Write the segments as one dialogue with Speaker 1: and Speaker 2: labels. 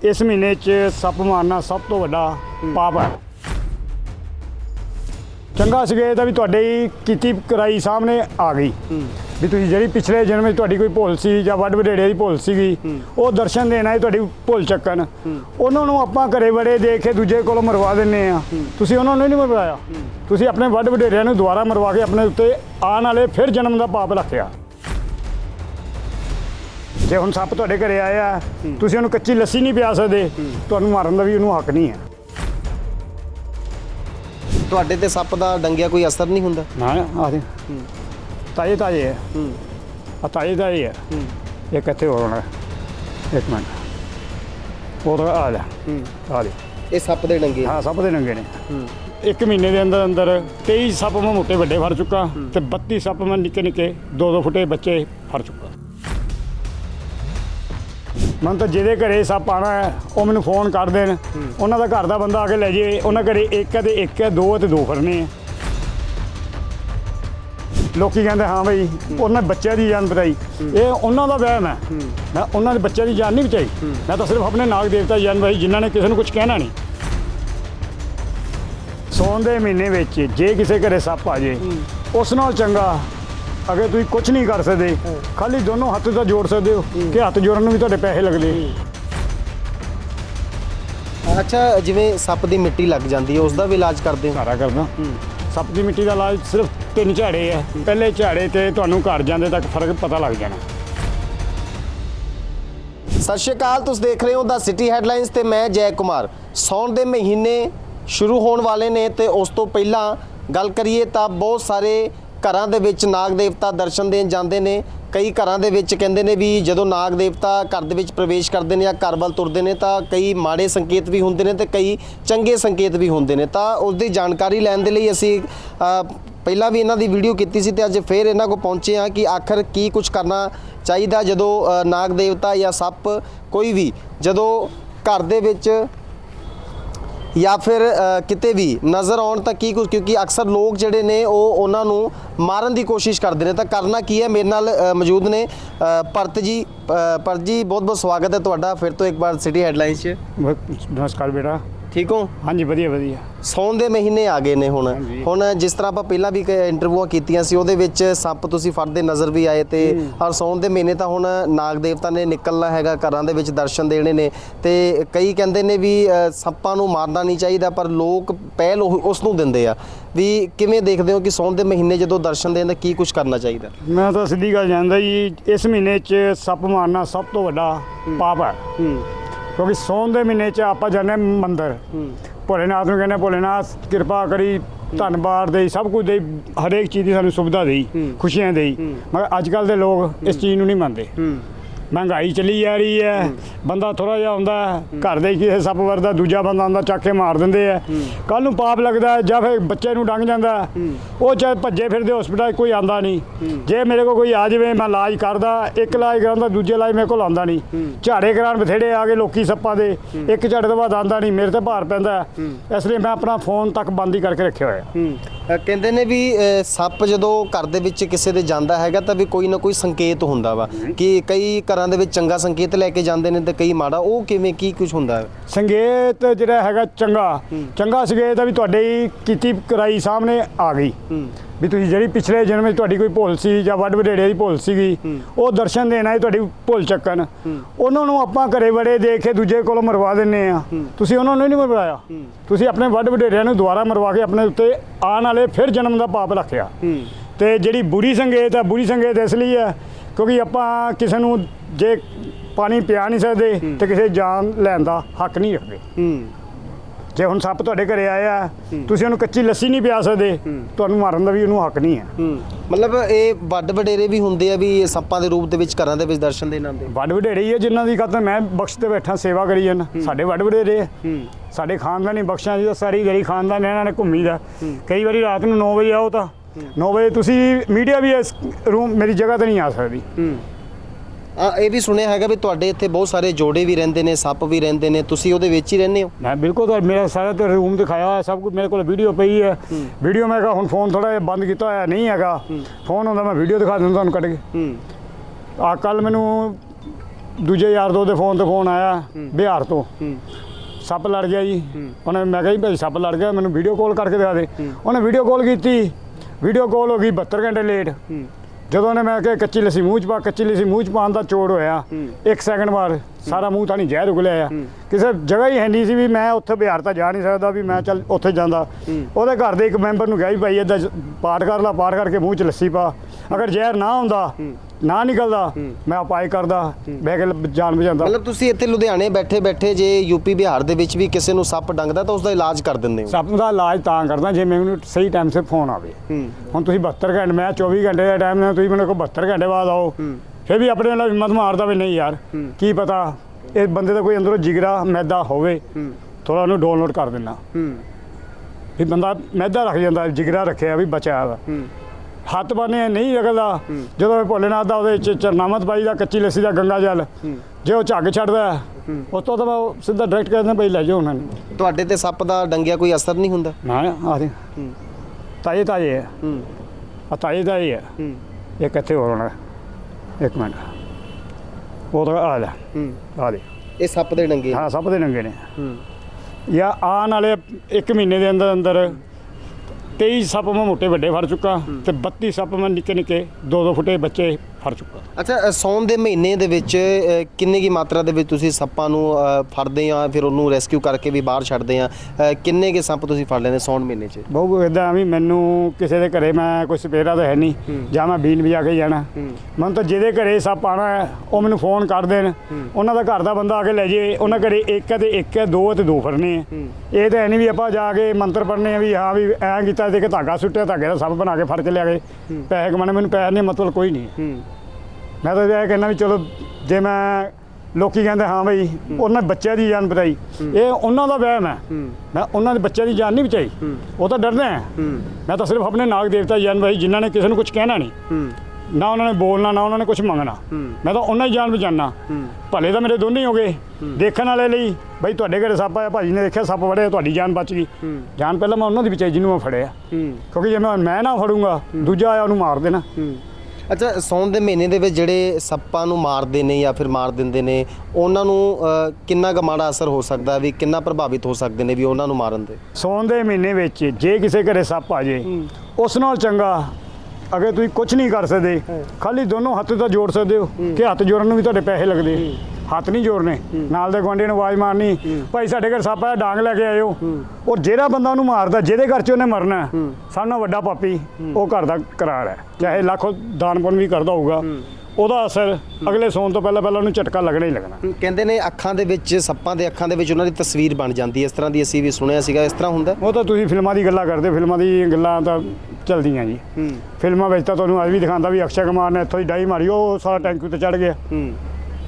Speaker 1: ਇਸ ਮਹੀਨੇ 'ਚ ਸੱਪ ਮਾਰਨਾ ਸਭ ਤੋਂ ਵੱਡਾ ਪਾਪ ਹੈ। ਚੰਗਾ ਸੀਗਾ ਇਹਦਾ ਵੀ ਤੁਹਾਡੀ ਕੀਤੀ ਕਰਾਈ ਸਾਹਮਣੇ ਆ ਗਈ। ਵੀ ਤੁਸੀਂ ਜਿਹੜੀ ਪਿਛਲੇ ਜਨਮ ਵਿੱਚ ਤੁਹਾਡੀ ਕੋਈ ਭੁੱਲ ਸੀ ਜਾਂ ਵੱਡ ਵਡੇੜੇ ਦੀ ਭੁੱਲ ਸੀਗੀ ਉਹ ਦਰਸ਼ਨ ਦੇਣਾ ਹੈ ਤੁਹਾਡੀ ਭੁੱਲ ਚੱਕਣ। ਉਹਨਾਂ ਨੂੰ ਆਪਾਂ ਘਰੇ ਬੜੇ ਦੇਖ ਕੇ ਦੂਜੇ ਕੋਲੋਂ ਮਰਵਾ ਦਿੰਨੇ ਆ। ਤੁਸੀਂ ਉਹਨਾਂ ਨੂੰ ਨਹੀਂ ਮਰਵਾਇਆ। ਤੁਸੀਂ ਆਪਣੇ ਵੱਡ ਵਡੇਰਿਆਂ ਨੂੰ ਦੁਬਾਰਾ ਮਰਵਾ ਕੇ ਆਪਣੇ ਉੱਤੇ ਆਉਣ ਵਾਲੇ ਫਿਰ ਜਨਮ ਦਾ ਪਾਪ ਰੱਖਿਆ। ਜੇ ਹੁਣ ਸੱਪ ਤੁਹਾਡੇ ਘਰੇ ਆਇਆ ਤੁਸੀਂ ਉਹਨੂੰ ਕੱਚੀ ਲੱਸੀ ਨਹੀਂ ਪਿਆ ਸਕਦੇ ਤੁਹਾਨੂੰ ਮਾਰਨ ਦਾ ਵੀ ਉਹਨੂੰ ਹੱਕ ਨਹੀਂ ਹੈ।
Speaker 2: ਤੁਹਾਡੇ ਤੇ ਸੱਪ ਦਾ ਡੰਗਿਆ ਕੋਈ ਅਸਰ ਨਹੀਂ ਹੁੰਦਾ?
Speaker 1: ਨਾ ਆਦੇ ਤਾਜੇ ਤਾਜੇ ਹੈ।
Speaker 2: ਹੂੰ।
Speaker 1: ਆ ਤਾਜੇ ਤਾਜੇ ਹੈ। ਇਹ ਕਿੱਥੇ ਹੋਣਾ। ਇੱਕ ਮਿੰਟ। ਉਹ ਤਾਂ ਆ ਲੈ।
Speaker 2: ਹੂੰ।
Speaker 1: ਆ ਲੈ।
Speaker 2: ਇਹ ਸੱਪ ਦੇ ਡੰਗੇ
Speaker 1: ਹਾਂ ਸੱਪ ਦੇ ਨੰਗੇ ਨੇ। ਇੱਕ ਮਹੀਨੇ ਦੇ ਅੰਦਰ ਅੰਦਰ 23 ਸੱਪ ਮੈਂ ਮੋਟੇ ਵੱਡੇ ਫੜ ਚੁੱਕਾ ਤੇ 32 ਸੱਪ ਮੈਂ ਨਿੱਕੇ ਨਿੱਕੇ 2-2 ਫੁੱਟੇ ਬੱਚੇ ਫੜ ਚੁੱਕਾ। ਮਨ ਤਾਂ ਜਿਹਦੇ ਘਰੇ ਸੱਪ ਆਣਾ ਹੈ ਉਹ ਮੈਨੂੰ ਫੋਨ ਕਰ ਦੇਣ। ਉਹਨਾਂ ਦਾ ਘਰ ਦਾ ਬੰਦਾ ਆ ਕੇ ਲੈ ਜੇ ਉਹਨਾਂ ਘਰੇ ਇੱਕ ਹੈ ਤੇ ਇੱਕ ਹੈ ਦੋ ਹੈ ਤੇ ਦੋ ਫੜਨੇ ਆ ਲੋਕੀ ਕਹਿੰਦੇ ਹਾਂ ਬਈ ਉਹਨਾਂ ਬੱਚਿਆਂ ਦੀ ਜਾਨ ਬਚਾਈ। ਇਹ ਉਹਨਾਂ ਦਾ ਵਹਿਮ ਹੈ। ਮੈਂ ਉਹਨਾਂ ਦੇ ਬੱਚਿਆਂ ਦੀ ਜਾਨ ਨਹੀਂ ਬਚਾਈ। ਮੈਂ ਤਾਂ ਸਿਰਫ ਆਪਣੇ ਨਾਗ ਦੇਵਤਾ ਦੀ ਜਾਨ ਬਚਾਈ ਜਿਨ੍ਹਾਂ ਨੇ ਕਿਸੇ ਨੂੰ ਕੁਝ ਕਹਿਣਾ ਨਹੀਂ। ਸੌਣ ਦੇ ਮਹੀਨੇ ਵਿੱਚ ਜੇ ਕਿਸੇ ਘਰੇ ਸੱਪ ਆ ਜੇ ਉਸ ਨਾਲ ਚੰਗਾ ਅਗਰ ਤੁਸੀਂ ਕੁਝ ਨਹੀਂ ਕਰ ਸਕਦੇ ਖਾਲੀ ਦੋਨੋਂ ਹੱਥ ਤਾਂ ਜੋੜ ਸਕਦੇ ਹੋ ਕਿ ਹੱਥ ਜੋੜਨ ਨੂੰ ਵੀ ਤੁਹਾਡੇ ਪੈਸੇ ਲੱਗਦੇ
Speaker 2: ਅੱਛਾ ਜਿਵੇਂ ਸੱਪ ਦੀ ਮਿੱਟੀ ਲੱਗ ਜਾਂਦੀ ਹੈ ਉਸ ਦਾ ਵੀ ਇਲਾਜ ਕਰਦੇ ਹੋ?
Speaker 1: ਸਾਰਾ ਕਰਦਾ। ਸੱਪ ਦੀ ਮਿੱਟੀ ਦਾ ਇਲਾਜ ਸਿਰਫ ਤਿੰਨ ਝਾੜੇ ਆ। ਪਹਿਲੇ ਝਾੜੇ ਤੇ ਤੁਹਾਨੂੰ ਘਰ ਜਾਂਦੇ ਤੱਕ ਫ਼ਰਕ ਪਤਾ ਲੱਗ ਜਾਣਾ।
Speaker 2: ਸਤਿ ਸ਼੍ਰੀ ਅਕਾਲ ਤੁਸੀਂ ਦੇਖ ਰਹੇ ਹੋ ਦਾ ਸਿਟੀ ਹੈਡਲਾਈਨਸ ਤੇ ਮੈਂ ਜੈ ਕੁਮਾਰ। ਸੌਣ ਦੇ ਮਹੀਨੇ ਸ਼ੁਰੂ ਹੋਣ ਵਾਲੇ ਨੇ ਤੇ ਉਸ ਤੋਂ ਪਹਿਲਾਂ ਗੱਲ ਕਰੀਏ ਤਾਂ ਬਹੁਤ ਸਾਰੇ ਘਰਾਂ ਦੇ ਵਿੱਚ ਨਾਗ ਦੇਵਤਾ ਦਰਸ਼ਨ ਦੇਣ ਜਾਂਦੇ ਨੇ। ਕਈ ਘਰਾਂ ਦੇ ਵਿੱਚ ਕਹਿੰਦੇ ਨੇ ਵੀ ਜਦੋਂ ਨਾਗ ਦੇਵਤਾ ਘਰ ਦੇ ਵਿੱਚ ਪ੍ਰਵੇਸ਼ ਕਰਦੇ ਨੇ ਜਾਂ ਘਰ ਵੱਲ ਤੁਰਦੇ ਨੇ ਤਾਂ ਕਈ ਮਾੜੇ ਸੰਕੇਤ ਵੀ ਹੁੰਦੇ ਨੇ ਤੇ ਕਈ ਚੰਗੇ ਸੰਕੇਤ ਵੀ ਹੁੰਦੇ ਨੇ। ਤਾਂ ਉਸ ਦੀ ਜਾਣਕਾਰੀ ਲੈਣ ਦੇ ਲਈ ਅਸੀਂ ਪਹਿਲਾਂ ਵੀ ਇਹਨਾਂ ਦੀ ਵੀਡੀਓ ਕੀਤੀ ਸੀ ਤੇ ਅੱਜ ਫੇਰ ਇਹਨਾਂ ਕੋਲ ਪਹੁੰਚੇ ਆ ਕਿ ਆਖਰ ਕੀ ਕੁਝ ਕਰਨਾ ਚਾਹੀਦਾ ਜਦੋਂ ਨਾਗ ਦੇਵਤਾ ਜਾਂ ਸੱਪ ਕੋਈ ਵੀ ਜਦੋਂ ਘਰ ਦੇ ਵਿੱਚ ਜਾਂ ਫਿਰ ਕਿਤੇ ਵੀ ਨਜ਼ਰ ਆਉਣ ਤਾਂ ਕੀ ਕੁਝ ਕਿਉਂਕਿ ਅਕਸਰ ਲੋਕ ਜਿਹੜੇ ਨੇ ਉਹ ਉਹਨਾਂ ਨੂੰ ਮਾਰਨ ਦੀ ਕੋਸ਼ਿਸ਼ ਕਰਦੇ ਨੇ। ਤਾਂ ਕਰਨਾ ਕੀ ਹੈ? ਮੇਰੇ ਨਾਲ ਮੌਜੂਦ ਨੇ ਪਰਤ ਜੀ ਪਰਤ ਜੀ ਬਹੁਤ ਬਹੁਤ ਸਵਾਗਤ ਹੈ ਤੁਹਾਡਾ। ਫਿਰ ਤੋਂ ਇੱਕ ਵਾਰ ਸਿਟੀ ਹੈਡਲਾਈਨਸ 'ਚ।
Speaker 1: ਨਮਸਕਾਰ ਬੇਟਾ।
Speaker 2: ਠੀਕ ਹੋ?
Speaker 1: ਹਾਂਜੀ ਵਧੀਆ ਵਧੀਆ।
Speaker 2: ਸੌਣ ਦੇ ਮਹੀਨੇ ਆ ਗਏ ਨੇ ਹੁਣ। ਹੁਣ ਜਿਸ ਤਰ੍ਹਾਂ ਆਪਾਂ ਪਹਿਲਾਂ ਵੀ ਇੰਟਰਵਿਊਆਂ ਕੀਤੀਆਂ ਸੀ ਉਹਦੇ ਵਿੱਚ ਸੱਪ ਤੁਸੀਂ ਫੜਦੇ ਨਜ਼ਰ ਵੀ ਆਏ ਤੇ ਔਰ ਸੌਣ ਦੇ ਮਹੀਨੇ ਤਾਂ ਹੁਣ ਨਾਗ ਦੇਵਤਾ ਨੇ ਨਿਕਲਣਾ ਹੈਗਾ ਘਰਾਂ ਦੇ ਵਿੱਚ ਦਰਸ਼ਨ ਦੇਣੇ ਨੇ ਤੇ ਕਈ ਕਹਿੰਦੇ ਨੇ ਵੀ ਸੱਪਾਂ ਨੂੰ ਮਾਰਨਾ ਨਹੀਂ ਚਾਹੀਦਾ ਪਰ ਲੋਕ ਪਹਿਲ ਉਸ ਨੂੰ ਦਿੰਦੇ ਆ। ਵੀ ਕਿਵੇਂ ਦੇਖਦੇ ਹੋ ਕਿ ਸੌਣ ਦੇ ਮਹੀਨੇ ਜਦੋਂ ਦਰਸ਼ਨ ਦੇਣ ਦਾ ਕੀ ਕੁਝ ਕਰਨਾ ਚਾਹੀਦਾ?
Speaker 1: ਮੈਂ ਤਾਂ ਸਿੱਧੀ ਗੱਲ ਜਾਣਦਾ ਜੀ ਇਸ ਮਹੀਨੇ 'ਚ ਸੱਪ ਮਾਰਨਾ ਸਭ ਤੋਂ ਵੱਡਾ ਪਾਪ ਹੂੰ। ਕਿਉਂਕਿ ਸੌਣ ਦੇ ਮਹੀਨੇ 'ਚ ਆਪਾਂ ਜਾਂਦੇ ਮੰਦਿਰ। ਭੋਲੇਨਾਥ ਨੂੰ ਕਹਿੰਦੇ ਭੋਲੇਨਾਥ ਕਿਰਪਾ ਕਰੀ ਧੰਨਵਾਦ ਦੇਈ ਸਭ ਕੁਝ ਦੇਈ ਹਰੇਕ ਚੀਜ਼ ਦੀ ਸਾਨੂੰ ਸੁਵਿਧਾ ਦੇਈ। ਖੁਸ਼ੀਆਂ ਦੇਈ। ਮਗਰ ਅੱਜ ਕੱਲ ਦੇ ਲੋਕ ਇਸ ਚੀਜ਼ ਨੂੰ ਨਹੀਂ ਮੰਨਦੇ। ਮਹਿੰਗਾਈ ਚੱਲੀ ਜਾ ਰਹੀ ਹੈ। ਬੰਦਾ ਥੋੜਾ ਜਿਹਾ ਹੁੰਦਾ ਘਰ ਦੇ ਕਿਸੇ ਸੱਪ ਵਰਦਾ ਦੂਜਾ ਬੰਦਾ ਆਉਂਦਾ ਚੱਕ ਕੇ ਮਾਰ ਦਿੰਦੇ ਆ। ਕੱਲ ਨੂੰ ਪਾਪ ਲੱਗਦਾ ਜਾਂ ਫਿਰ ਬੱਚੇ ਨੂੰ ਡੰਗ ਜਾਂਦਾ। ਉਹ ਚਾਹੇ ਭੱਜੇ ਫਿਰਦੇ ਹਸਪੀਟਲ ਕੋਈ ਆਂਦਾ ਨਹੀਂ। ਜੇ ਮੇਰੇ ਕੋਲ ਕੋਈ ਆ ਜਾਵੇ ਮੈਂ ਇਲਾਜ ਕਰਦਾ ਇੱਕ ਇਲਾਜ ਕਰਾਉਂਦਾ ਦੂਜੇ ਇਲਾਜ ਮੇਰੇ ਕੋਲ ਆਉਂਦਾ ਨਹੀਂ। ਝਾੜੇ ਕਰਾਉਣ ਬਥੇੜੇ ਆ ਗਏ ਲੋਕੀ ਸੱਪਾਂ ਦੇ। ਇੱਕ ਝਾੜੇ ਤੋਂ ਬਾਅਦ ਆਂਦਾ ਨਹੀਂ ਮੇਰੇ ਤੇ ਭਾਰ ਪੈਂਦਾ। ਇਸ ਲਈ ਮੈਂ ਆਪਣਾ ਫੋਨ ਤੱਕ ਬੰਦ ਹੀ ਕਰਕੇ ਰੱਖਿਆ ਹੋਇਆ।
Speaker 2: ਕਹਿੰਦੇ ਨੇ ਵੀ ਅ, ਸੱਪ ਜਦੋਂ ਘਰ ਦੇ ਵਿੱਚ ਕਿਸੇ ਦੇ ਜਾਂਦਾ ਹੈਗਾ ਤਾਂ ਵੀ ਕੋਈ ਨਾ ਕੋਈ ਸੰਕੇਤ ਹੁੰਦਾ ਵਾ ਕਿ ਕਈ ਘਰਾਂ ਦੇ ਵਿੱਚ ਚੰਗਾ ਸੰਕੇਤ ਲੈ ਕੇ ਜਾਂਦੇ ਨੇ ਤੇ ਕਈ ਮਾੜਾ ਉਹ ਕਿਵੇਂ ਕੀ ਕੁਝ ਹੁੰਦਾ? ਹੈ
Speaker 1: ਸੰਗੇਤ ਜਿਹੜਾ ਹੈਗਾ ਚੰਗਾ। ਚੰਗਾ ਸੰਗੇਤ ਆ ਵੀ ਤੁਹਾਡੀ ਕੀਤੀ ਕਰਾਈ ਸਾਹਮਣੇ ਆ ਗਈ। ਵੀ ਤੁਸੀਂ ਜਿਹੜੀ ਪਿਛਲੇ ਜਨਮ ਵਿੱਚ ਤੁਹਾਡੀ ਕੋਈ ਭੁੱਲ ਸੀ ਜਾਂ ਵੱਡ ਵਡੇੜੇ ਦੀ ਭੁੱਲ ਸੀਗੀ ਉਹ ਦਰਸ਼ਨ ਦੇਣਾ ਹੈ ਤੁਹਾਡੀ ਭੁੱਲ ਚੱਕਣ। ਉਹਨਾਂ ਨੂੰ ਆਪਾਂ ਘਰੇ ਬੜੇ ਦੇਖ ਕੇ ਦੂਜੇ ਕੋਲੋਂ ਮਰਵਾ ਦਿੰਨੇ ਆ। ਤੁਸੀਂ ਉਹਨਾਂ ਨੂੰ ਨਹੀਂ ਮਰਵਾਇਆ। ਤੁਸੀਂ ਆਪਣੇ ਵੱਡ ਵਡੇਰਿਆਂ ਨੂੰ ਦੁਬਾਰਾ ਮਰਵਾ ਕੇ ਆਪਣੇ ਉੱਤੇ ਆਉਣ ਵਾਲੇ ਫਿਰ ਜਨਮ ਦਾ ਪਾਪ ਰੱਖਿਆ। ਤੇ ਜਿਹੜੀ ਬੁਰੀ ਸੰਗੇਤ ਹੈ ਬੁਰੀ ਸੰਗੇਤ ਇਸ ਲਈ ਹੈ ਕਿਉਂਕਿ ਆਪਾਂ ਕਿਸੇ ਨੂੰ ਜੇ ਪਾਣੀ ਪਿਆ ਨਹੀਂ ਸਕਦੇ ਤੇ ਕਿਸੇ ਜਾਨ ਲੈਣ ਦਾ ਹੱਕ ਨਹੀਂ ਰੱਖਦੇ। ਜੇ ਹੁਣ ਸੱਪ ਤੁਹਾਡੇ ਘਰੇ ਆਇਆ ਤੁਸੀਂ ਉਹਨੂੰ ਕੱਚੀ ਲੱਸੀ ਨਹੀਂ ਪਿਆ ਸਕਦੇ ਤੁਹਾਨੂੰ ਮਾਰਨ ਦਾ ਵੀ ਉਹਨੂੰ ਹੱਕ ਨਹੀਂ ਹੈ।
Speaker 2: ਮਤਲਬ ਇਹ ਵੱਡ ਵਡੇਰੇ ਵੀ ਹੁੰਦੇ ਆ ਵੀ ਇਹ ਸੱਪਾਂ ਦੇ ਰੂਪ ਦੇ ਵਿੱਚ ਘਰਾਂ ਦੇ ਵਿੱਚ ਦਰਸ਼ਨ ਦੇਣ ਆਉਂਦੇ
Speaker 1: ਵੱਡ ਵਡੇਰੇ ਹੀ ਹੈ ਜਿਨ੍ਹਾਂ ਦੀ ਖਾਤਰ ਮੈਂ ਬਖਸ਼ ਤੇ ਬੈਠਾ ਸੇਵਾ ਕਰੀ ਜਾਂਦਾ। ਸਾਡੇ ਵੱਡ ਵਡੇਰੇ ਹੂੰ। ਸਾਡੇ ਖਾਨਦਾਨੀ ਬਖਸ਼ਾਂ ਦੀ ਤਾਂ ਸਾਰੀ ਗਰੀ ਖਾਨਦਾਨ ਇਹਨਾਂ ਨੇ ਘੁੰਮੀ ਦਾ। ਕਈ ਵਾਰੀ ਰਾਤ ਨੂੰ 9 ਵਜੇ ਆਓ ਤਾਂ 9 ਵਜੇ ਤੁਸੀਂ ਮੀਡੀਆ ਵੀ ਇਸ ਰੂਮ ਮੇਰੀ ਜਗ੍ਹਾ ਤੇ ਨਹੀਂ ਆ ਸਕਦੀ।
Speaker 2: ਆ ਇਹ ਵੀ ਸੁਣਿਆ ਹੈਗਾ ਵੀ ਤੁਹਾਡੇ ਇੱਥੇ ਬਹੁਤ ਸਾਰੇ ਜੋੜੇ ਵੀ ਰਹਿੰਦੇ ਨੇ ਸੱਪ ਵੀ ਰਹਿੰਦੇ ਨੇ ਤੁਸੀਂ ਉਹਦੇ ਵਿੱਚ ਹੀ ਰਹਿੰਦੇ ਹੋ?
Speaker 1: ਮੈਂ ਬਿਲਕੁਲ ਤਾਂ ਮੇਰਾ ਸਾਰਾ ਤੇ ਰੂਮ ਦਿਖਾਇਆ ਹੋਇਆ ਸਭ ਕੁਝ ਮੇਰੇ ਕੋਲ ਵੀਡੀਓ ਪਈ ਹੈ। ਵੀਡੀਓ ਮੈਂ ਕਿਹਾ ਹੁਣ ਫੋਨ ਥੋੜਾ ਜਿਹਾ ਬੰਦ ਕੀਤਾ ਹੋਇਆ ਨਹੀਂ ਹੈਗਾ। ਫੋਨ ਹੁੰਦਾ ਮੈਂ ਵੀਡੀਓ ਦਿਖਾ ਦਿੰਦਾ ਤੁਹਾਨੂੰ ਕੱਢ ਕੇ। ਆ ਕੱਲ ਮੈਨੂੰ ਦੂਜੇ ਯਾਰ ਦੋ ਦੇ ਫੋਨ ਤੇ ਫੋਨ ਆਇਆ ਬਿਹਾਰ ਤੋਂ। ਸੱਪ ਲੜ ਗਿਆ ਜੀ। ਉਹਨੇ ਮੈਂ ਕਿਹਾ ਜੀ ਭਾਈ ਸੱਪ ਲੜ ਗਿਆ ਮੈਨੂੰ ਵੀਡੀਓ ਕਾਲ ਕਰਕੇ ਦਿਖਾ ਦੇ। ਉਹਨੇ ਵੀਡੀਓ ਕਾਲ ਕੀਤੀ। ਵੀਡੀਓ ਕਾਲ ਹੋ ਗਈ 72 ਘੰਟੇ ਲੇਟ ਜਦੋਂ ਨੇ ਮੈਂ ਕਿਹਾ ਕੱਚੀ ਲੱਸੀ ਮੂੰਹ ਚ ਪਾ ਕੱਚੀ ਲੱਸੀ ਮੂੰਹ ਚ ਪਾਉਣ ਦਾ ਚੋੜ ਹੋਇਆ ਇੱਕ ਸੈਕਿੰਡ ਬਾਅਦ ਸਾਰਾ ਮੂੰਹ ਤਾਂ ਨਹੀਂ ਜ਼ਹਿਰ ਉਗਲਿਆ ਆ। ਕਿਸੇ ਜਗ੍ਹਾ ਹੀ ਹੈ ਨਹੀਂ ਸੀ ਵੀ ਮੈਂ ਉੱਥੇ ਬਿਹਾਰ ਤਾਂ ਜਾ ਨਹੀਂ ਸਕਦਾ ਵੀ ਮੈਂ ਚੱਲ ਉੱਥੇ ਜਾਂਦਾ। ਉਹਦੇ ਘਰ ਦੇ ਇੱਕ ਮੈਂਬਰ ਨੂੰ ਕਿਹਾ ਵੀ ਭਾਈ ਏਦਾਂ ਪਾਠ ਕਰ ਲਾ ਪਾਠ ਕਰਕੇ ਮੂੰਹ ਚ ਲੱਸੀ ਪਾ। ਅਗਰ ਜ਼ਹਿਰ ਨਾ ਹੁੰਦਾ ਨਾ ਨਿਕਲਦਾ ਮੈਂ ਉਪਾਅ ਕਰਦਾ ਬਹਿ ਕੇ ਜਾਨ ਬਚਾਉਂਦਾ
Speaker 2: ਮਤਲਬ ਤੁਸੀਂ ਇੱਥੇ ਲੁਧਿਆਣੇ ਬੈਠੇ ਬੈਠੇ ਜੇ ਯੂਪੀ ਬਿਹਾਰ ਦੇ ਵਿੱਚ ਵੀ ਕਿਸੇ ਨੂੰ ਸੱਪ ਡੰਗਦਾ ਤਾਂ ਉਸ ਦਾ ਇਲਾਜ ਕਰ ਦਿੰਦੇ ਹੋ?
Speaker 1: ਸੱਪ ਦਾ ਇਲਾਜ ਤਾਂ ਕਰਦਾ ਜੇ ਮੈਨੂੰ ਸਹੀ ਟਾਈਮ ਸਿਰ ਫੋਨ ਆਵੇ। ਹੁਣ ਤੁਸੀਂ 72 ਘੰਟੇ ਮੈਂ 24 ਘੰਟੇ ਦਾ ਟਾਈਮ ਨਾਲ ਤੁਸੀਂ ਮੈਨੂੰ ਕੋ 72 ਘੰਟੇ ਬਾਅਦ ਆਓ। ਫਿਰ ਵੀ ਆਪਣੇ ਨਾਲ ਹਿੰਮਤ ਮਾਰਦਾ ਵੀ ਨਹੀਂ ਯਾਰ। ਕੀ ਪਤਾ ਇਹ ਬੰਦੇ ਦਾ ਕੋਈ ਅੰਦਰੋਂ ਜਿਗਰਾ ਮੈਦਾ ਹੋਵੇ ਥੋੜਾ ਉਹਨੂੰ ਡਾਊਨਲੋਡ ਕਰ
Speaker 2: ਹੂੰ।
Speaker 1: ਵੀ ਬੰਦਾ ਮੈਦਾ ਰੱਖ ਜਾਂਦਾ ਜਿਗਰਾ ਰੱਖਿਆ ਵੀ ਬਚਿਆ ਵਾ। ਹੱਥ ਬੰਨੇ ਨਹੀਂ ਰਗਦਾ ਜਦੋਂ ਭੋਲੇਨਾਥ ਦਾ ਉਹਦੇ ਚ ਚਰਨਾਮਤ ਪਾਈ ਦਾ ਕੱਚੀ ਲੱਸੀ ਦਾ ਗੰਗਾ ਜਲ ਜੇ ਉਹ ਝੱਗ ਛੱਡਦਾ ਹੈ, ਉਸ ਤੋਂ ਤਾਂ ਸਿੱਧਾ ਡਾਇਰੈਕਟ ਕਹਿੰਦਾ ਬਈ ਲੈ ਜਾਓ ਉਹਨਾਂ ਨੂੰ।
Speaker 2: ਤੁਹਾਡੇ ਤੇ ਸੱਪ ਦਾ ਡੰਗਿਆ ਕੋਈ ਅਸਰ ਨਹੀਂ ਹੁੰਦਾ?
Speaker 1: ਨਾ ਆਦੇ ਤਾਏ ਤਾਏ ਹੈ
Speaker 2: ਹੂੰ।
Speaker 1: ਆ ਤਾਏ ਤਾਏ ਹੈ। ਇਹ ਕਿੱਥੇ ਹੋਣਾ? ਇੱਕ ਮਿੰਟ। ਉਹ ਤਾਂ ਆ ਲੈ।
Speaker 2: ਹੂੰ।
Speaker 1: ਆ ਦੇ।
Speaker 2: ਇਹ ਸੱਪ ਦੇ ਡੰਗੇ
Speaker 1: ਹਾਂ ਸਭ ਦੇ ਨੰਗੇ ਨੇ।
Speaker 2: ਹੂੰ।
Speaker 1: ਜਾਂ ਆਉਣ ਵਾਲੇ ਇੱਕ ਮਹੀਨੇ ਦੇ ਅੰਦਰ ਅੰਦਰ 23 ਸੱਪ ਮੈਂ ਮੋਟੇ ਵੱਡੇ ਫੜ ਚੁੱਕਾ ਤੇ 32 ਸੱਪ ਮੈਂ ਨਿੱਕੇ ਨਿੱਕੇ 2-2 ਫੁੱਟੇ ਬੱਚੇ ਫੜ ਚੁੱਕਾ।
Speaker 2: ਅੱਛਾ ਅ, ਸਾਉਣ ਦੇ ਮਹੀਨੇ ਦੇ ਵਿੱਚ ਕਿੰਨੇ ਕੀ ਮਾਤਰਾ ਦੇ ਵਿੱਚ ਤੁਸੀਂ ਸੱਪਾਂ ਨੂੰ ਫੜਦੇ ਆ ਫਿਰ ਉਹਨੂੰ ਰੈਸਕਿਊ ਕਰਕੇ ਵੀ ਬਾਹਰ ਛੱਡਦੇ ਆ? ਕਿੰਨੇ ਕੇ ਸੱਪ ਤੁਸੀਂ ਫੜ ਲੈਂਦੇ ਸਾਉਣ ਮਹੀਨੇ 'ਚ?
Speaker 1: ਬਹੁਤ ਇਦਾਂ ਵੀ ਮੈਨੂੰ ਕਿਸੇ ਦੇ ਘਰੇ ਮੈਂ ਕੋਈ ਸਪੇਰਾ ਤਾਂ ਹੈ ਨਹੀਂ ਜਾਂ ਮੈਂ ਬੀਨ ਵਜਾ ਕੇ ਜਾਣਾ। ਮੈਨੂੰ ਤਾਂ ਜਿਹਦੇ ਘਰੇ ਸੱਪ ਆਣਾ ਉਹ ਮੈਨੂੰ ਫੋਨ ਕਰ ਦੇਣ। ਉਹਨਾਂ ਦਾ ਘਰ ਦਾ ਬੰਦਾ ਆ ਕੇ ਲੈ ਜੇ ਉਹਨਾਂ ਘਰੇ ਇੱਕ ਹੈ ਤੇ ਇੱਕ ਹੈ ਦੋ ਤੇ ਦੋ ਫੜਨੇ ਆ। ਇਹ ਤਾਂ ਹੈ ਨਹੀਂ ਵੀ ਆਪਾਂ ਜਾ ਕੇ ਮੰਤਰ ਪੜਨੇ ਆ ਵੀ ਹਾਂ ਵੀ ਐਂ ਕੀਤਾ ਤੇ ਕਿ ਧਾਗਾ ਸੁੱਟਿਆ ਧਾਗੇ ਦਾ ਸੱਪ ਬਣਾ ਕੇ ਫੜ ਕੇ ਲਿਆ ਗਏ ਪੈਸੇ ਕਮਾਣੇ ਮੈਨੂੰ ਪੈਸੇ ਨਹੀਂ ਮਤਲਬ ਕੋਈ ਨਹੀਂ। ਮੈਂ ਤਾਂ ਇਹ ਕਹਿੰਦਾ ਵੀ ਚਲੋ ਜੇ ਮੈਂ ਲੋਕੀ ਕਹਿੰਦੇ ਹਾਂ ਬਈ ਉਹਨਾਂ ਬੱਚਿਆਂ ਦੀ ਜਾਨ ਬਚਾਈ। ਇਹ ਉਹਨਾਂ ਦਾ ਵਹਿਮ ਹੈ। ਮੈਂ ਉਹਨਾਂ ਦੇ ਬੱਚਿਆਂ ਦੀ ਜਾਨ ਨਹੀਂ ਬਚਾਈ। ਉਹ ਤਾਂ ਡਰਦੇ ਹੈ।
Speaker 2: ਹੂੰ।
Speaker 1: ਮੈਂ ਤਾਂ ਸਿਰਫ ਆਪਣੇ ਨਾਗ ਦੇਵਤਾ ਦੀ ਜਾਨ ਬਚਾਈ ਜਿਨ੍ਹਾਂ ਨੇ ਕਿਸੇ ਨੂੰ ਕੁਝ ਕਹਿਣਾ ਨਹੀਂ। ਨਾ ਉਹਨਾਂ ਨੇ ਬੋਲਣਾ ਨਾ ਉਹਨਾਂ ਨੇ ਕੁਝ ਮੰਗਣਾ। ਮੈਂ ਤਾਂ ਉਹਨਾਂ ਦੀ ਜਾਨ ਬਚਾਉਣਾ। ਭਲੇ ਤਾਂ ਮੇਰੇ ਦੋਨੇ ਹੀ ਹੋ ਗਏ। ਦੇਖਣ ਵਾਲੇ ਲਈ ਬਈ ਤੁਹਾਡੇ ਘਰੇ ਸੱਪ ਆਇਆ ਭਾਜੀ ਨੇ ਦੇਖਿਆ ਸੱਪ ਵੜਿਆ ਤੁਹਾਡੀ ਜਾਨ ਬਚ ਗਈ। ਜਾਨ ਪਹਿਲਾਂ ਮੈਂ ਉਹਨਾਂ ਦੀ ਬਚਾਈ ਜਿਹਨੂੰ ਮੈਂ ਫੜਿਆ। ਕਿਉਂਕਿ ਜੇ ਮੈਂ ਮੈਂ ਨਾ ਫੜੂੰਗਾ ਦੂਜਾ ਆਇਆ ਉਹਨੂੰ ਮਾਰ ਦੇਣਾ।
Speaker 2: ਅੱਛਾ ਸਾਉਣ ਦੇ ਮਹੀਨੇ ਦੇ ਵਿੱਚ ਜਿਹੜੇ ਸੱਪਾਂ ਨੂੰ ਮਾਰਦੇ ਨੇ ਜਾਂ ਫਿਰ ਮਾਰ ਦਿੰਦੇ ਨੇ ਉਹਨਾਂ ਨੂੰ ਅ, ਕਿੰਨਾ ਕੁ ਮਾੜਾ ਅਸਰ ਹੋ ਸਕਦਾ ਵੀ ਕਿੰਨਾ ਪ੍ਰਭਾਵਿਤ ਹੋ ਸਕਦੇ ਨੇ ਵੀ ਉਹਨਾਂ ਨੂੰ ਮਾਰਨ ਦੇ?
Speaker 1: ਸੌਣ ਦੇ ਮਹੀਨੇ ਵਿੱਚ ਜੇ ਕਿਸੇ ਘਰੇ ਸੱਪ ਆ ਜੇ ਉਸ ਨਾਲ ਚੰਗਾ ਅਗਰ ਤੁਸੀਂ ਕੁਝ ਨਹੀਂ ਕਰ ਸਕਦੇ ਖਾਲੀ ਦੋਨੋਂ ਹੱਥ ਤਾਂ ਜੋੜ ਸਕਦੇ ਹੋ ਕਿ ਹੱਥ ਜੋੜਨ ਨੂੰ ਵੀ ਤੁਹਾਡੇ ਪੈਸੇ ਲੱਗਦੇ। ਹੱਥ ਨਹੀਂ ਜੋੜਨੇ। ਨਾਲ ਦੇ ਗੁਆਂਢੀ ਨੂੰ ਆਵਾਜ਼ ਮਾਰਨੀ। ਭਾਈ ਸਾਡੇ ਘਰ ਸੱਪ ਡਾਂਗ ਲੈ ਕੇ ਆਇਓ। ਔਰ ਜਿਹੜਾ ਬੰਦਾ ਉਹਨੂੰ ਮਾਰਦਾ ਜਿਹਦੇ ਘਰ 'ਚ ਉਹਨੇ ਮਰਨਾ ਹੈ, ਸਭ ਨਾਲੋਂ ਵੱਡਾ ਪਾਪੀ ਉਹ ਘਰ ਦਾ ਕਰਾਰ ਹੈ। ਚਾਹੇ ਲੱਖੋ ਦਾਨ ਪੁੰਨ ਵੀ ਕਰਦਾ ਹੋਊਗਾ। ਉਹਦਾ ਅਸਰ ਅਗਲੇ ਸੌਣ ਤੋਂ ਪਹਿਲਾਂ ਪਹਿਲਾਂ ਉਹਨੂੰ ਝਟਕਾ ਲੱਗਣਾ ਹੀ ਲੱਗਣਾ।
Speaker 2: ਕਹਿੰਦੇ ਨੇ ਅੱਖਾਂ ਦੇ ਵਿੱਚ ਸੱਪਾਂ ਦੇ ਅੱਖਾਂ ਦੇ ਵਿੱਚ ਉਹਨਾਂ ਦੀ ਤਸਵੀਰ ਬਣ ਜਾਂਦੀ ਹੈ। ਇਸ ਤਰ੍ਹਾਂ ਦੀ ਅਸੀਂ ਵੀ ਸੁਣਿਆ ਸੀਗਾ ਇਸ ਤਰ੍ਹਾਂ ਹੁੰਦਾ
Speaker 1: ਉਹ ਤਾਂ ਤੁਸੀਂ ਫਿਲਮਾਂ ਦੀ ਗੱਲਾਂ ਕਰਦੇ ਫਿਲਮਾਂ ਦੀ ਗੱਲਾਂ ਤਾਂ ਚੱਲਦੀਆਂ ਜੀ।
Speaker 2: ਹੂੰ।
Speaker 1: ਫਿਲਮਾਂ ਵਿੱਚ ਤਾਂ ਤੁਹਾਨੂੰ ਅੱਜ ਵੀ ਦਿਖਾਉਂਦਾ ਵੀ ਅਕਸ਼ੇ ਕੁਮਾਰ ਨੇ ਇੱਥੋਂ ਦੀ ਡਾਈ ਮਾਰੀ ਉਹ ਸਾਰਾ ਟੈਂਕੀ ਤੇ ਚੜ ਗਿਆ।
Speaker 2: ਹੂੰ ਹੂੰ।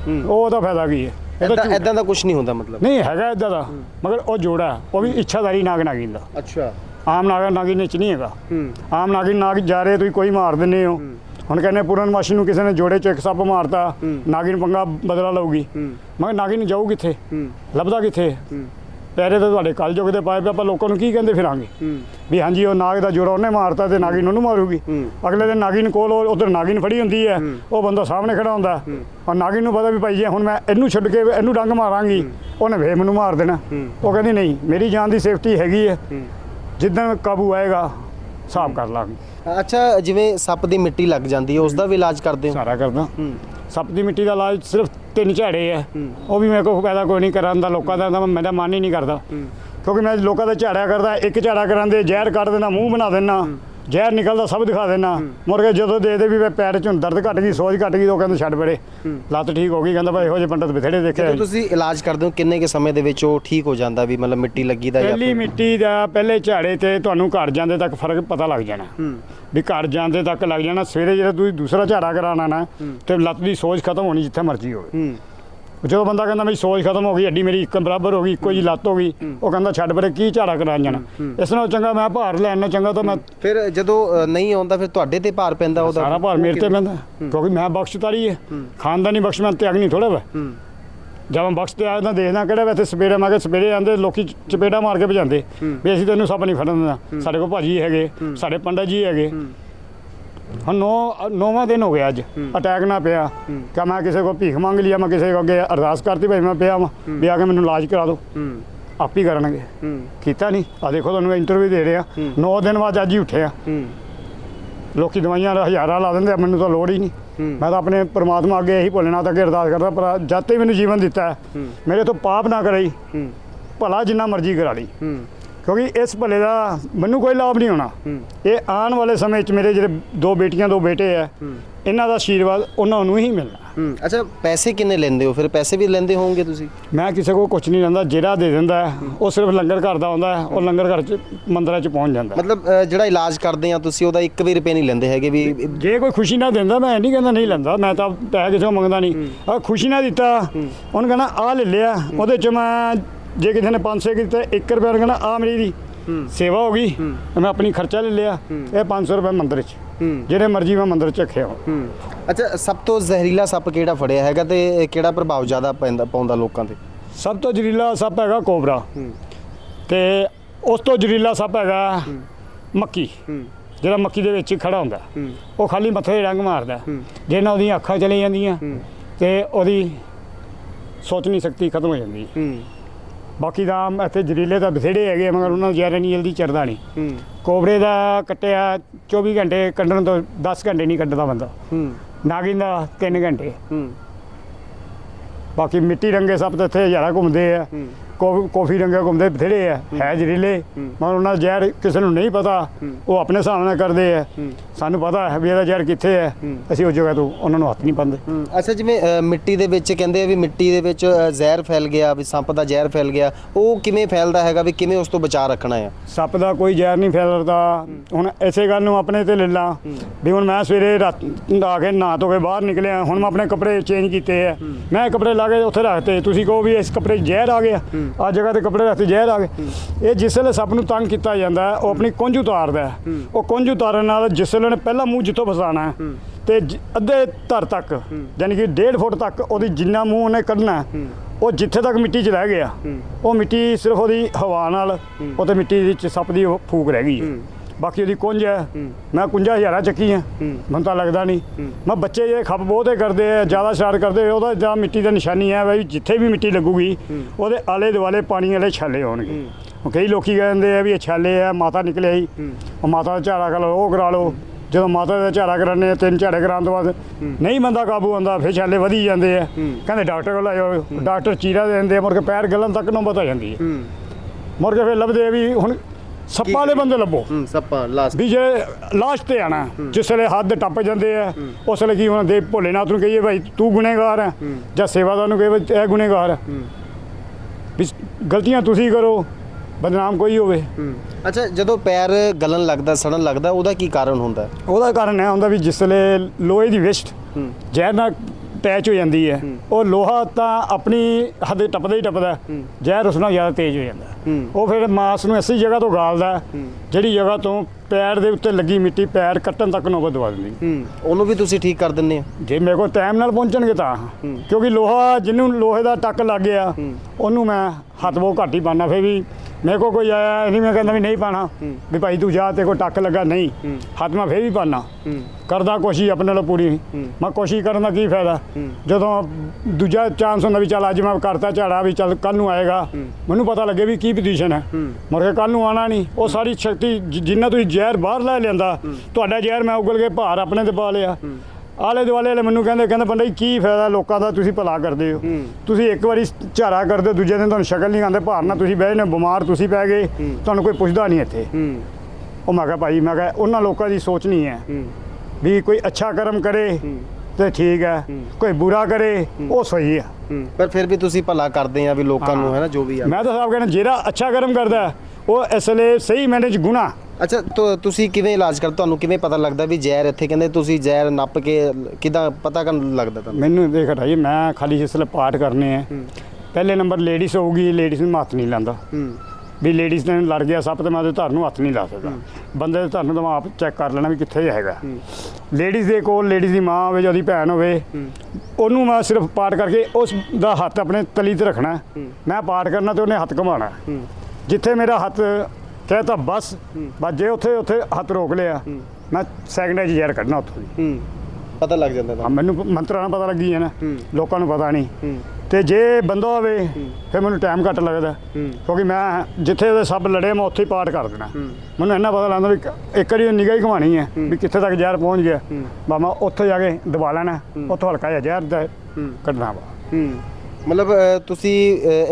Speaker 1: ਉਹ ਉਹਦਾ ਫਾਇਦਾ ਕੀ ਹੈ? ਉਹ ਤਾਂ
Speaker 2: ਇਦਾਂ
Speaker 1: ਝੂਠ-
Speaker 2: ਇਦਾਂ ਦਾ ਕੁਝ ਨਹੀਂ ਹੁੰਦਾ ਮਤਲਬ।
Speaker 1: ਨਹੀਂ ਹੈਗਾ ਇਦਾਂ ਦਾ। ਮਗਰ ਉਹ ਜੋੜਾ ਹੈ, ਉਹ ਵੀ ਇੱਛਾਦਾਰੀ ਨਾਗ ਨਾਗਿਨ ਦਾ।
Speaker 2: ਅੱਛਾ।
Speaker 1: ਆਮ ਨਾਗ ਨਾਗਿਨ ਵਿੱਚ ਨਹੀਂ ਹੈਗਾ।
Speaker 2: ਹੂੰ।
Speaker 1: ਆਮ ਨਾਗਿਨ ਨਾਗ ਜਾ ਰਹੇ ਤੁਸੀਂ ਕੋਈ ਮਾਰ ਦਿੰਦੇ ਹੋ। ਹੁਣ ਕਹਿੰਦੇ ਪੂਰਨਮਾਸ਼ੀ ਨੂੰ ਕਿਸੇ ਨੇ ਜੋੜੇ ਚ ਇੱਕ ਸੱਪ ਮਾਰਤਾ। ਨਾਗਿਨ ਪੰਗਾ ਬਦਲਾ ਲਊਗੀ।
Speaker 2: ਹੂੰ।
Speaker 1: ਮਗਰ ਨਾਗਿਨ ਜਾਊ ਕਿੱਥੇ?
Speaker 2: ਹੂੰ।
Speaker 1: ਲੱਭਦਾ ਕਿੱਥੇ? ਪੈਰੇ ਤਾਂ ਤੁਹਾਡੇ ਕਲ ਜੁਗ ਦੇ ਪਾਏ ਪਏ ਆਪਾਂ ਲੋਕਾਂ ਨੂੰ ਕੀ ਕਹਿੰਦੇ ਫਿਰਾਂਗੇ? ਵੀ ਹਾਂਜੀ ਉਹ ਨਾਗ ਦਾ ਜੋੜਾ ਉਹਨੇ ਮਾਰਤਾ ਤੇ ਨਾਗਿਨ ਉਹਨੂੰ ਮਾਰੂਗੀ। ਅਗਲੇ ਦਿਨ ਨਾਗਿਨ ਕੋਲ ਉਧਰ ਨਾਗਿਨ ਫੜੀ ਹੁੰਦੀ ਹੈ। ਉਹ ਬੰਦਾ ਸਾਹਮਣੇ ਖੜਾ ਹੁੰਦਾ। ਔਰ ਨਾਗਿਨ ਨੂੰ ਪਤਾ ਵੀ ਭਾਈ ਜੇ ਹੁਣ ਮੈਂ ਇਹਨੂੰ ਛੱਡ ਕੇ ਇਹਨੂੰ ਡੰਗ ਮਾਰਾਂਗੀ। ਉਹਨੇ ਵੇ ਮੈਨੂੰ ਮਾਰ ਦੇਣਾ। ਉਹ ਕਹਿੰਦੀ ਨਹੀਂ ਮੇਰੀ ਜਾਨ ਦੀ ਸੇਫਟੀ ਹੈਗੀ ਹੈ। ਜਿੱਦਾਂ ਕਾਬੂ ਆਏਗਾ ਹਿਸਾਬ ਕਰ ਲਾਂਗੇ।
Speaker 2: ਅੱਛਾ ਜਿਵੇਂ ਸੱਪ ਦੀ ਮਿੱਟੀ ਲੱਗ ਜਾਂਦੀ ਹੈ ਉਸ ਦਾ ਵੀ ਇਲਾਜ ਕਰਦੇ ਹੋ?
Speaker 1: ਸਾਰਾ ਕਰਦਾ। ਸੱਪ ਦੀ ਮਿੱਟੀ ਦਾ ਇਲਾਜ ਸਿਰਫ ਤਿੰਨ ਝਾੜੇ ਹੈ। ਉਹ ਵੀ ਮੇਰੇ ਕੋਲ ਪੈਦਾ ਕੋਈ ਨਹੀਂ ਕਰਾਂ ਦਾ ਲੋਕਾਂ ਦਾ ਤਾਂ ਮੇਰਾ ਮਨ ਹੀ ਨਹੀਂ ਕਰਦਾ। ਕਿਉਂਕਿ ਮੈਂ ਲੋਕਾਂ ਦਾ ਝਾੜਿਆ ਕਰਦਾ ਇੱਕ ਝਾੜਾ ਕਰਾਂਦੇ ਜ਼ਹਿਰ ਕੱਢ ਦੇਣਾ ਮੂੰਹ ਬਣਾ ਦੇਣਾ ਜ਼ਹਿਰ ਨਿਕਲਦਾ ਸਭ ਦਿਖਾ ਦੇਣਾ। ਮੁੜ ਕੇ ਜਦੋਂ ਦੇ ਦੇ ਵੀ ਪੈਰ 'ਚ ਦਰਦ ਘਟ ਗਈ ਸੋਜ ਘਟ ਗਈ ਤਾਂ ਉਹ ਕਹਿੰਦੇ ਛੱਡ ਪਰੇ। ਲੱਤ ਠੀਕ ਹੋ ਗਈ ਕਹਿੰਦਾ ਭਾਈ ਇਹੋ ਜਿਹੇ ਪੰਡਤ ਬਥੇਰੇ ਦੇਖੇ
Speaker 2: ਜਦੋਂ ਤੁਸੀਂ ਇਲਾਜ ਕਰਦੇ ਹੋ ਕਿੰਨੇ ਕੇ ਸਮੇਂ ਦੇ ਵਿੱਚ ਉਹ ਠੀਕ ਹੋ ਜਾਂਦਾ ਵੀ ਮਤਲਬ ਮਿੱਟੀ ਲੱਗੀ ਦਾ ਜਾਂ
Speaker 1: ਪਹਿਲੀ ਮਿੱਟੀ ਦਾ ਪਹਿਲੇ ਝਾੜੇ ਤੇ ਤੁਹਾਨੂੰ ਘਰ ਜਾਂਦੇ ਤੱਕ ਫ਼ਰਕ ਪਤਾ ਲੱਗ ਜਾਣਾ। ਵੀ ਘਰ ਜਾਂਦੇ ਤੱਕ ਲੱਗ ਜਾਣਾ। ਸਵੇਰੇ ਜਿਹੜਾ ਤੁਸੀਂ ਦੂਸਰਾ ਝਾੜਾ ਕਰਾਉਣਾ ਨਾ ਤੇ ਲੱਤ ਦੀ ਸੋਜ ਖਤਮ ਹੋਣੀ ਜਿੱਥੇ ਮਰਜ਼ੀ ਹੋਵੇ। ਜਦੋਂ ਬੰਦਾ ਕਹਿੰਦਾ ਮੇਰੀ ਸੋਜ ਖਤਮ ਹੋ ਗਈ ਹੱਡੀ ਮੇਰੀ ਇੱਕ ਬਰਾਬਰ ਹੋ ਗਈ ਇੱਕੋ ਜੀ ਲੱਤ ਹੋ ਗਈ ਉਹ ਕਹਿੰਦਾ ਛੱਡ ਪਰੇ ਕੀ ਝਾੜਾ ਕਰਾਉਣ ਜਾਣਾ? ਇਸ ਨਾਲੋਂ ਚੰਗਾ ਮੈਂ ਭਾਰ ਲੈਣ ਨਾਲੋਂ ਚੰਗਾ ਤਾਂ ਮੈਂ
Speaker 2: ਫਿਰ ਜਦੋਂ ਨਹੀਂ ਆਉਂਦਾ ਫਿਰ ਤੁਹਾਡੇ ਤੇ ਭਾਰ ਪੈਂਦਾ ਉਹਦਾ?
Speaker 1: ਸਾਰਾ ਭਾਰ ਮੇਰੇ ਤੇ ਪੈਂਦਾ ਕਿਉਂਕਿ ਮੈਂ ਬਖਸ਼ ਤਾਰੀ ਹੈ। ਖਾਨਦਾਨੀ ਬਖਸ਼ ਮੈਂ ਤਿਆਗ ਨਹੀਂ ਥੋੜਾ ਵਾ। ਜਦ ਮੈਂ ਬਖਸ਼ ਤੇ ਆਇਆ ਤਾਂ ਦੇਖਦਾ ਕਿਹੜੇ ਵੇ ਸਪੇਰੇ ਮੈਂ ਕਿ ਸਪੇਰੇ ਆਂਦੇ ਲੋਕੀ ਚਪੇੜਾ ਮਾਰ ਕੇ ਭਜਾਉਂਦੇ। ਵੀ ਅਸੀਂ ਤੈਨੂੰ ਸੱਪ ਨਹੀਂ ਫੜਨ ਦਿੰਦਾ। ਸਾਡੇ ਕੋਲ ਭਾਜੀ ਹੈਗੇ ਸਾਡੇ ਪੰਡਤ ਜੀ ਹੈਗੇ। ਹੁਣ ਨੌ ਨੌਵਾਂ ਦਿਨ ਹੋ ਗਿਆ ਅੱਜ। ਅਟੈਕ ਨਾ ਪਿਆ। ਕਿ ਮੈਂ ਕਿਸੇ ਕੋ ਭੀਖ ਮੰਗ ਲਿਆ ਮੈਂ ਕਿਸੇ ਕੋ ਅੱਗੇ ਅਰਦਾਸ ਕਰਤੀ ਭਾਈ ਮੈਂ ਪਿਆ ਵਾਂ। ਵੀ ਆ ਕੇ ਮੈਨੂੰ ਇਲਾਜ ਕਰਾ ਦਿਓ। ਆਪ ਹੀ ਕਰਨਗੇ। ਕੀਤਾ ਨਹੀਂ ਆ ਦੇਖੋ ਤੁਹਾਨੂੰ ਇੰਟਰਵਿਊ ਦੇ ਰਹੇ ਆ। 9 ਦਿਨ ਬਾਅਦ ਅੱਜ ਹੀ ਉੱਠੇ ਆ। ਲੋਕੀ ਦਵਾਈਆਂ ਦਾ ਹਜ਼ਾਰਾਂ ਲਾ ਦਿੰਦੇ ਆ ਮੈਨੂੰ ਤਾਂ ਲੋੜ ਹੀ ਨਹੀਂ। ਮੈਂ ਤਾਂ ਆਪਣੇ ਪ੍ਰਮਾਤਮਾ ਅੱਗੇ ਇਹੀ ਭੋਲੇਨਾਥ ਅੱਗੇ ਅਰਦਾਸ ਕਰਦਾ ਪਰ ਜਦ ਤੇ ਮੈਨੂੰ ਜੀਵਨ ਦਿੱਤਾ ਮੇਰੇ ਤੋਂ ਪਾਪ ਨਾ ਕਰਾਈ। ਭਲਾ ਜਿੰਨਾ ਮਰਜ਼ੀ ਕਰਾ ਲਈ। ਕਿਉਂਕਿ ਇਸ ਭਲੇ ਦਾ ਮੈਨੂੰ ਕੋਈ ਲਾਭ ਨਹੀਂ ਹੋਣਾ। ਇਹ ਆਉਣ ਵਾਲੇ ਸਮੇਂ 'ਚ ਮੇਰੇ ਜਿਹੜੇ ਦੋ ਬੇਟੀਆਂ ਦੋ ਬੇਟੇ ਆ ਇਹਨਾਂ ਦਾ ਆਸ਼ੀਰਵਾਦ ਉਹਨਾਂ ਨੂੰ ਹੀ ਮਿਲਣਾ।
Speaker 2: ਅੱਛਾ ਪੈਸੇ ਕਿੰਨੇ ਲੈਂਦੇ ਹੋ? ਫਿਰ ਪੈਸੇ ਵੀ ਲੈਂਦੇ ਹੋਵੋਗੇ ਤੁਸੀਂ?
Speaker 1: ਮੈਂ ਕਿਸੇ ਕੋਲ ਕੁਝ ਨਹੀਂ ਲੈਂਦਾ ਜਿਹੜਾ ਦੇ ਦਿੰਦਾ ਉਹ ਸਿਰਫ ਲੰਗਰ ਘਰ ਦਾ ਆਉਂਦਾ ਉਹ ਲੰਗਰ ਘਰ 'ਚ ਮੰਦਰਾਂ 'ਚ ਪਹੁੰਚ ਜਾਂਦਾ।
Speaker 2: ਮਤਲਬ ਜਿਹੜਾ ਇਲਾਜ ਕਰਦੇ ਆ ਤੁਸੀਂ ਉਹਦਾ 1 ਵੀ ਰੁਪਏ ਨਹੀਂ ਲੈਂਦੇ ਹੈਗੇ ਵੀ
Speaker 1: ਜੇ ਕੋਈ ਖੁਸ਼ੀ ਨਾ ਦਿੰਦਾ ਮੈਂ ਨਹੀਂ ਕਹਿੰਦਾ ਨਹੀਂ ਲੈਂਦਾ ਮੈਂ ਤਾਂ ਪੈਸੇ ਕਿਸੇ ਮੰਗਦਾ ਨਹੀਂ। ਆ ਖੁਸ਼ੀ ਨਾ ਦਿੱਤਾ ਉਹਨੂੰ ਕਹਿੰਦਾ ਆ ਲੈ ਲਿਆ ਉਹਦੇ 'ਚ ਮੈਂ ਜੇ ਕਿਸੇ ਨੇ 500 ਕੀਤਾ 1 ਰੁਪਏ ਕਹਿੰਦਾ ਆ ਮੇਰੀ ਦੀ ਸੇਵਾ ਹੋ ਗਈ ਮੈਂ ਆਪਣੀ ਖਰਚਾ ਲੈ ਲਿਆ ਇਹ 500 ਰੁਪਏ ਮੰਦਰ 'ਚ। ਜਿਹੜੇ ਮਰਜ਼ੀ ਮੈਂ ਮੰਦਰ 'ਚ ਰੱਖਿਆ
Speaker 2: ਅੱਛਾ ਸਭ ਤੋਂ ਜ਼ਹਿਰੀਲਾ ਸੱਪ ਕਿਹੜਾ ਫੜਿਆ ਹੈਗਾ ਤੇ ਕਿਹੜਾ ਪ੍ਰਭਾਵ ਜ਼ਿਆਦਾ ਪੈਂਦਾ ਪਾਉਂਦਾ ਲੋਕਾਂ ਤੇ?
Speaker 1: ਸਭ ਤੋਂ ਜ਼ਹਿਰੀਲਾ ਸੱਪ ਹੈਗਾ ਕੋਬਰਾ। ਤੇ ਉਸ ਤੋਂ ਜ਼ਹਿਰੀਲਾ ਸੱਪ ਹੈਗਾ ਮੱਕੀ। ਜਿਹੜਾ ਮੱਕੀ ਦੇ ਵਿੱਚ ਖੜਾ ਹੁੰਦਾ। ਉਹ ਖਾਲੀ ਮੱਥੇ ਰੰਗ ਮਾਰਦਾ। ਜੇ ਨਾ ਉਹਦੀਆਂ ਅੱਖਾਂ ਚਲੇ ਜਾਂਦੀਆਂ ਤੇ ਉਹਦੀ ਸੋਚਣੀ ਸ਼ਕਤੀ ਖਤਮ ਹੋ ਜਾਂਦੀ ਬਾਕੀ ਦਾ ਇੱਥੇ ਜ਼ਰੀਲੇ ਤਾਂ ਬਥੇਰੇ ਹੈਗੇ ਆ, ਮਗਰ ਉਹਨਾਂ ਨੂੰ ਜ਼ਿਆਦਾ ਨਹੀਂ ਜਲਦੀ ਚੜਦਾ ਨਹੀਂ।
Speaker 2: ਹੂੰ।
Speaker 1: ਕੋਬਰੇ ਦਾ ਕੱਟਿਆ 24 ਘੰਟੇ ਕੱਢਣ ਤੋਂ 10 ਘੰਟੇ ਨਹੀਂ ਕੱਢਦਾ ਬੰਦਾ।
Speaker 2: ਹੂੰ।
Speaker 1: ਨਾਗਿਨ ਦਾ 3 ਘੰਟੇ।
Speaker 2: ਹੂੰ।
Speaker 1: ਬਾਕੀ ਮਿੱਟੀ ਰੰਗੇ ਸਭ ਤਾਂ ਇੱਥੇ ਹਜ਼ਾਰਾਂ ਘੁੰਮਦੇ ਆ।
Speaker 2: ਹੂੰ।
Speaker 1: ਕੌਫੀ ਰੰਗੇ ਘੁੰਮਦੇ ਬਥੇਰੇ ਆ ਹੈ। ਜ਼ਰੀਲੇ ਮਗਰ ਉਹਨਾਂ ਦਾ ਜ਼ਹਿਰ ਕਿਸੇ ਨੂੰ ਨਹੀਂ ਪਤਾ ਉਹ ਆਪਣੇ ਹਿਸਾਬ ਨਾਲ ਕਰਦੇ ਆ। ਸਾਨੂੰ ਪਤਾ ਹੈ ਵੀ ਇਹਦਾ ਜ਼ਹਿਰ ਕਿੱਥੇ ਹੈ। ਅਸੀਂ ਉਸ ਜਗ੍ਹਾ ਤੋਂ ਉਹਨਾਂ ਨੂੰ ਹੱਥ ਨਹੀਂ ਪਾਉਂਦੇ।
Speaker 2: ਹੂੰ। ਅੱਛਾ ਜਿਵੇਂ ਮਿੱਟੀ ਦੇ ਵਿੱਚ ਕਹਿੰਦੇ ਆ ਵੀ ਮਿੱਟੀ ਦੇ ਵਿੱਚ ਜ਼ਹਿਰ ਫੈਲ ਗਿਆ ਵੀ ਸੱਪ ਦਾ ਜ਼ਹਿਰ ਫੈਲ ਗਿਆ ਉਹ ਕਿਵੇਂ ਫੈਲਦਾ ਹੈਗਾ ਵੀ ਕਿਵੇਂ ਉਸ ਤੋਂ ਬਚਾਅ ਰੱਖਣਾ ਆ?
Speaker 1: ਸੱਪ ਦਾ ਕੋਈ ਜ਼ਹਿਰ ਨਹੀਂ ਫੈਲਦਾ। ਹੁਣ ਐਸੇ ਗੱਲ ਨੂੰ ਆਪਣੇ ਤੇ ਲੈ ਲਾਂ। ਵੀ ਹੁਣ ਮੈਂ ਸਵੇਰੇ ਰਾਤ ਆ ਕੇ ਨਹਾ ਧੋ ਕੇ ਬਾਹਰ ਨਿਕਲਿਆ ਹੁਣ ਮੈਂ ਆਪਣੇ ਕੱਪੜੇ ਚੇਂਜ ਕੀਤੇ ਆ। ਮੈਂ ਕੱਪੜੇ ਲਾ ਕੇ ਉੱਥੇ ਰੱਖਤੇ। ਤੁਸੀਂ ਕਹੋ ਵੀ ਇਸ ਕੱਪੜੇ 'ਚ ਜ਼ਹਿਰ ਆ ਗਿਆ। ਆ ਜਗ੍ਹਾ ਤੇ ਕੱਪੜੇ ਰੱਖਤੇ ਜ਼ਹਿਰ ਆ ਗਏ ਇਹ ਜਿਸ ਵੇਲੇ ਸੱਪ ਨੂੰ ਤੰਗ ਕੀਤਾ ਜਾਂਦਾ ਹੈ, ਉਹ ਆਪਣੀ ਕੁੰਝ ਉਤਾਰਦਾ ਹੈ। ਉਹ ਕੁੰਝ ਉਤਾਰਨ ਨਾਲ ਜਿਸ ਵੇਲੇ ਉਹਨੇ ਪਹਿਲਾ ਮੂੰਹ ਜਿੱਥੋਂ ਫਸਾਣਾ ਹੈ, ਤੇ ਅੱਧੇ ਧਰ ਤੱਕ ਯਾਨੀ ਕਿ 1.5 ਫੁੱਟ ਤੱਕ ਉਹਦੀ ਜਿੰਨਾ ਮੂੰਹ ਉਹਨੇ ਕੱਢਣਾ ਉਹ ਜਿੱਥੇ ਤੱਕ ਮਿੱਟੀ 'ਚ ਰਹਿ ਗਿਆ ਉਹ ਮਿੱਟੀ ਸਿਰਫ ਉਹਦੀ ਹਵਾ ਨਾਲ ਉਹ ਤੇ ਮਿੱਟੀ ਵਿੱਚ ਸੱਪ ਦੀ ਉਹ ਫੂਕ ਰਹਿ ਗਈ ਹੈ ਬਾਕੀ ਉਹਦੀ ਕੁੰਝ ਹੈ। ਮੈਂ ਕੁੰਝਾਂ ਹਜ਼ਾਰਾਂ ਚੱਕੀਆਂ। ਮੈਨੂੰ ਤਾਂ ਲੱਗਦਾ ਨਹੀਂ। ਮੈਂ ਬੱਚੇ ਜਿਹੜੇ ਖੱਪ ਬਹੁਤੇ ਕਰਦੇ ਆ ਜ਼ਿਆਦਾ ਸ਼ਰਾਰਤ ਕਰਦੇ ਆ, ਉਹਦਾ ਜਾਂ ਮਿੱਟੀ ਦੀ ਨਿਸ਼ਾਨੀ ਹੈ ਵੀ ਜਿੱਥੇ ਵੀ ਮਿੱਟੀ ਲੱਗੂਗੀ ਉਹਦੇ ਆਲੇ ਦੁਆਲੇ ਪਾਣੀ ਵਾਲੇ ਛਾਲੇ ਹੋਣਗੇ। ਉਹ ਕਈ ਲੋਕੀ ਕਹਿੰਦੇ ਆ ਵੀ ਇਹ ਛਾਲੇ ਆ ਮਾਤਾ ਨਿਕਲਿਆ ਹੀ। ਉਹ ਮਾਤਾ ਦਾ ਝਾੜਾ ਕਰ ਲਓ ਉਹ ਕਰਾ ਲਓ। ਜਦੋਂ ਮਾਤਾ ਦਾ ਝਾੜਾ ਆ ਤਿੰਨ ਝਾੜੇ ਕਰਾਉਣ ਤੋਂ ਬਾਅਦ ਨਹੀਂ ਬੰਦਾ ਕਾਬੂ ਆਉਂਦਾ ਫਿਰ ਛਾਲੇ ਵਧੀ ਜਾਂਦੇ ਆ। ਕਹਿੰਦੇ ਡਾਕਟਰ ਕੋਲ ਆਇਓ ਡਾਕਟਰ ਚੀਰਾ ਦੇ ਦਿੰਦੇ ਆ ਮੁੜ ਕੇ ਪੈਰ ਗਲਣ ਤੱਕ ਨੌਬਤ ਆ ਜਾਂਦੀ
Speaker 2: ਹੈ।
Speaker 1: ਮੁੜ ਕੇ ਫਿਰ ਲੱਭਦੇ ਆ ਵੀ ਹੁਣ ਸੱਪਾਂ ਵਾਲੇ ਬੰਦੇ ਲੱਭੋ।
Speaker 2: ਹੂੰ ਸੱਪਾਂ ਲਾਸਟ
Speaker 1: ਵੀ ਜੇ ਲਾਸਟ ਤੇ ਆਣਾ ਜਿਸ ਵੇਲੇ ਹੱਦ ਟੱਪ ਜਾਂਦੇ ਆ ਉਸ ਵੇਲੇ ਕੀ ਹੋਣਾ ਦੇ ਭੋਲੇਨਾਥ ਨੂੰ ਕਹੀਏ ਭਾਈ ਤੂੰ ਗੁਨੇਗਾਰ ਹੈ। ਜਾਂ ਸੇਵਾਦਾਰ ਨੂੰ ਕਹੇ ਭਾਈ ਇਹ ਗੁਨੇਗਾਰ ਹੈ। ਵੀ ਗਲਤੀਆਂ ਤੁਸੀਂ ਕਰੋ ਬਦਨਾਮ ਕੋਈ ਹੋਵੇ।
Speaker 2: ਹੂੰ। ਅੱਛਾ ਜਦੋਂ ਪੈਰ ਗਲਣ ਲੱਗਦਾ ਸੜਨ ਲੱਗਦਾ ਉਹਦਾ ਕੀ ਕਾਰਨ ਹੁੰਦਾ?
Speaker 1: ਉਹਦਾ ਕਾਰਨ ਇਹ ਹੁੰਦਾ ਵੀ ਜਿਸ ਵੇਲੇ ਲੋਹੇ ਦੀ ਵਿਸ਼ਟ ਜ਼ਹਿਰ ਨਾਲ ਅਟੈਚ ਹੋ ਜਾਂਦੀ ਹੈ। ਉਹ ਲੋਹਾ ਤਾਂ ਆਪਣੀ ਹੱਦ ਟੱਪਦਾ ਹੀ ਟੱਪਦਾ ਜ਼ਹਿਰ ਉਸ ਨਾਲ ਜ਼ਿਆਦਾ ਤੇਜ਼ ਹੋ ਜਾਂਦਾ। ਉਹ ਫਿਰ ਮਾਸ ਨੂੰ ਐਸੀ ਜਗ੍ਹਾ ਤੋਂ ਗਾਲਦਾ ਜਿਹੜੀ ਜਗ੍ਹਾ ਤੋਂ ਪੈਰ ਦੇ ਉੱਤੇ ਲੱਗੀ ਮਿੱਟੀ ਪੈਰ ਕੱਟਣ ਤੱਕ ਨੌਬਤ ਦਵਾ ਦਿੰਦੀ
Speaker 2: ਉਹਨੂੰ ਵੀ ਤੁਸੀਂ ਠੀਕ ਕਰ ਦਿੰਦੇ ਆ
Speaker 1: ਜੇ ਮੇਰੇ ਕੋਲ ਟਾਈਮ ਨਾਲ ਪਹੁੰਚਣਗੇ ਤਾਂ। ਕਿਉਂਕਿ ਲੋਹਾ ਜਿਹਨੂੰ ਲੋਹੇ ਦਾ ਟੱਕ ਲੱਗ ਗਿਆ ਉਹਨੂੰ ਮੈਂ ਹੱਥ ਬਹੁਤ ਘੱਟ ਪਾਣਾ ਫੇ ਵੀ ਮੇਰੇ ਕੋਲ ਕੋਈ ਆਇਆ ਨਹੀਂ ਮੈਂ ਕਹਿੰਦਾ ਵੀ ਨਹੀਂ ਪਾਣਾ। ਵੀ ਭਾਈ ਤੂੰ ਜਾ ਤੇ ਕੋ ਟੱਕ ਲੱਗਾ ਨਹੀਂ। ਹੱਥ ਮੈਂ ਫੇਰ ਵੀ ਪਾਣਾ ਕਰਦਾ ਕੋਸ਼ਿਸ਼ ਆਪਣੇ ਨਾਲ ਪੂਰੀ। ਮੈਂ ਕੋਸ਼ਿਸ਼ ਕਰਨ ਦਾ ਕੀ ਫਾਇਦਾ? ਜਦੋਂ ਦੂਜਾ ਚਾਂਸ ਹੁੰਦਾ ਵੀ ਚੱਲ ਅੱਜ ਮੈਂ ਕਰਤਾ ਝਾੜਾ ਵੀ ਚੱਲ ਕੱਲ ਨੂੰ ਆਏਗਾ। ਮੈਨੂੰ ਪਤਾ ਲੱਗੇ ਵੀ ਕੀ ਪੋਜੀਸ਼ਨ ਹੈ। ਮੁੜ ਕੇ ਕੱਲ ਨੂੰ ਆਣਾ ਨਹੀਂ। ਉਹ ਸਾਰੀ ਸ਼ਕਤੀ ਜਿੰਨਾ ਤੁਸੀਂ ਜ਼ਹਿਰ ਬਾਹਰ ਲੈ ਲਿਆਂਦਾ ਤੁਹਾਡਾ ਜ਼ਹਿਰ ਮੈਂ ਉਗਲ ਕੇ ਭਾਰ ਆਪਣੇ ਤੇ ਪਾ ਲਿਆ। ਆਲੇ ਦੁਆਲੇ ਵਾਲੇ ਮੈਨੂੰ ਕਹਿੰਦੇ ਕਹਿੰਦੇ ਬੰਦਾ ਜੀ ਕੀ ਫਾਇਦਾ ਲੋਕਾਂ ਦਾ ਤੁਸੀਂ ਭਲਾ ਕਰਦੇ ਹੋ। ਤੁਸੀਂ ਇੱਕ ਵਾਰੀ ਝਾੜਾ ਕਰਦੇ ਹੋ, ਦੂਜੇ ਦਿਨ ਤੁਹਾਨੂੰ ਸ਼ਕਲ ਨਹੀਂ ਆਉਂਦੇ ਭਾਰ ਨਾਲ ਤੁਸੀਂ ਬਹਿ ਨੇ ਬਿਮਾਰ ਤੁਸੀਂ ਪੈ ਗਏ ਤੁਹਾਨੂੰ ਕੋਈ ਪੁੱਛਦਾ ਨਹੀਂ ਇੱਥੇ। ਉਹ ਮੈਂ ਕਿਹਾ ਭਾਈ ਮੈਂ ਕਿਹਾ ਉਹਨਾਂ ਲੋਕਾਂ ਦੀ ਸੋਚ ਨਹੀਂ ਹੈ ਵੀ ਕੋਈ ਅੱਛਾ ਕਰਮ ਕਰੇ ਤੇ ਠੀਕ ਹੈ ਕੋਈ ਬੁਰਾ ਕਰੇ ਉਹ ਸਹੀ ਹੈ।
Speaker 2: ਪਰ ਫਿਰ ਵੀ ਤੁਸੀਂ ਭਲਾ ਕਰਦੇ ਆ ਵੀ ਲੋਕਾਂ ਨੂੰ ਹੈ। ਨਾ ਜੋ ਵੀ ਆ।
Speaker 1: ਮੈਂ ਤਾਂ ਸਾਹਿਬ ਕਹਿੰਦਾ ਜਿਹੜਾ ਅੱਛਾ ਕਰਮ ਕਰਦਾ ਉਹ ਇਸ ਲਈ ਸਹੀ ਮੈਨੇ ਚ ਗੁਣਾ।
Speaker 2: ਅੱਛਾ ਤੁ- ਤੁਸੀਂ ਕਿਵੇਂ ਇਲਾਜ ਕਰ ਤੁਹਾਨੂੰ ਕਿਵੇਂ ਪਤਾ ਲੱਗਦਾ ਵੀ ਜ਼ਹਿਰ ਇੱਥੇ ਕਹਿੰਦੇ ਤੁਸੀਂ ਜ਼ਹਿਰ ਨੱਪ ਕੇ ਕਿਦਾਂ ਪਤਾ ਕਰਨ ਲੱਗਦਾ ਤੁਹਾਨੂੰ?
Speaker 1: ਮੈਨੂੰ ਦੇਖ ਰਹੀ ਮੈਂ ਖਾਲੀ ਵੇਲੇ ਪਾਠ ਕਰਨੇ ਆ। ਪਹਿਲੇ ਨੰਬਰ ਲੇਡੀਜ਼ ਹੋਊਗੀ ਲੇਡੀਜ਼ ਨੂੰ ਮੈਂ ਹੱਥ ਨਹੀਂ ਲਾਉਂਦਾ
Speaker 2: ਹੂੰ।
Speaker 1: ਵੀ ਲੇਡੀਜ਼ ਨੇ ਲੜ ਗਿਆ ਸੱਪ ਤੇ ਮੈਂ ਉਹਦੇ ਧਰ ਨੂੰ ਹੱਥ ਨਹੀਂ ਲਾ ਸਕਦਾ। ਬੰਦੇ ਦੇ ਧਰ ਨੂੰ ਤਾਂ ਮੈਂ ਆਪ ਚੈੱਕ ਕਰ ਲੈਣਾ ਵੀ ਕਿੱਥੇ ਹੈਗਾ। ਲੇਡੀਜ਼ ਦੇ ਕੋਲ ਲੇਡੀਜ਼ ਦੀ ਮਾਂ ਹੋਵੇ ਜਾਂ ਉਹਦੀ ਭੈਣ ਹੋਵੇ ਉਹਨੂੰ ਮੈਂ ਸਿਰਫ ਪਾਠ ਕਰਕੇ ਉਸ ਦਾ ਹੱਥ ਆਪਣੇ ਤਲੀ ਤੇ ਰੱਖਣਾ। ਮੈਂ ਪਾਠ ਕਰਨਾ ਤੇ ਉਹਨੇ ਹੱਥ ਘੁਮਾਉਣਾ। ਜਿੱਥੇ ਮੇਰਾ ਹੱਥ ਕਹਤਾ ਬਸ ਬਸ ਜੇ ਉੱਥੇ ਉੱਥੇ ਹੱਥ ਰੋਕ ਲਿਆ ਮੈਂ ਸੈਕਿੰਡਾਂ 'ਚ ਜ਼ਹਿਰ ਕੱਢਣਾ ਉੱਥੋਂ ਦੀ।
Speaker 2: ਹੂੰ। ਪਤਾ ਲੱਗ ਜਾਂਦਾ ਤੁਹਾਨੂੰ
Speaker 1: ਮੈਨੂੰ ਮੰਤਰਾਂ ਨਾਲ ਪਤਾ ਲੱਗੀ ਨਾ
Speaker 2: ਹੂੰ।
Speaker 1: ਲੋਕਾਂ ਨੂੰ ਪਤਾ ਨਹੀਂ। ਤੇ ਜੇ ਬੰਦਾ ਹੋਵੇ ਫਿਰ ਮੈਨੂੰ ਟਾਈਮ ਘੱਟ ਲੱਗਦਾ। ਕਿਉਂਕਿ ਮੈਂ ਜਿੱਥੇ ਉਹਦੇ ਸੱਪ ਲੜੇ ਮੈਂ ਉੱਥੇ ਹੀ ਪਾਠ ਕਰ ਦੇਣਾ। ਮੈਨੂੰ ਇੰਨਾ ਪਤਾ ਲੱਗਦਾ ਵੀ ਇੱਕ- ਵਾਰੀ ਨਿਗਾਹ ਹੀ ਘਮਾਣੀ ਹੈ। ਵੀ ਕਿੱਥੇ ਤੱਕ ਜ਼ਹਿਰ ਪਹੁੰਚ ਗਿਆ।
Speaker 2: ਹੂੰ।
Speaker 1: ਬਾ ਮੈਂ ਉੱਥੇ ਜਾ ਕੇ ਦਬਾ ਲੈਣਾ ਉੱਥੋਂ ਹਲਕਾ ਜਿਹਾ ਜ਼ਹਿਰ ਦਾ। ਕੱਢਣਾ ਵਾ।
Speaker 2: ਮਤਲਬ ਤੁਸੀਂ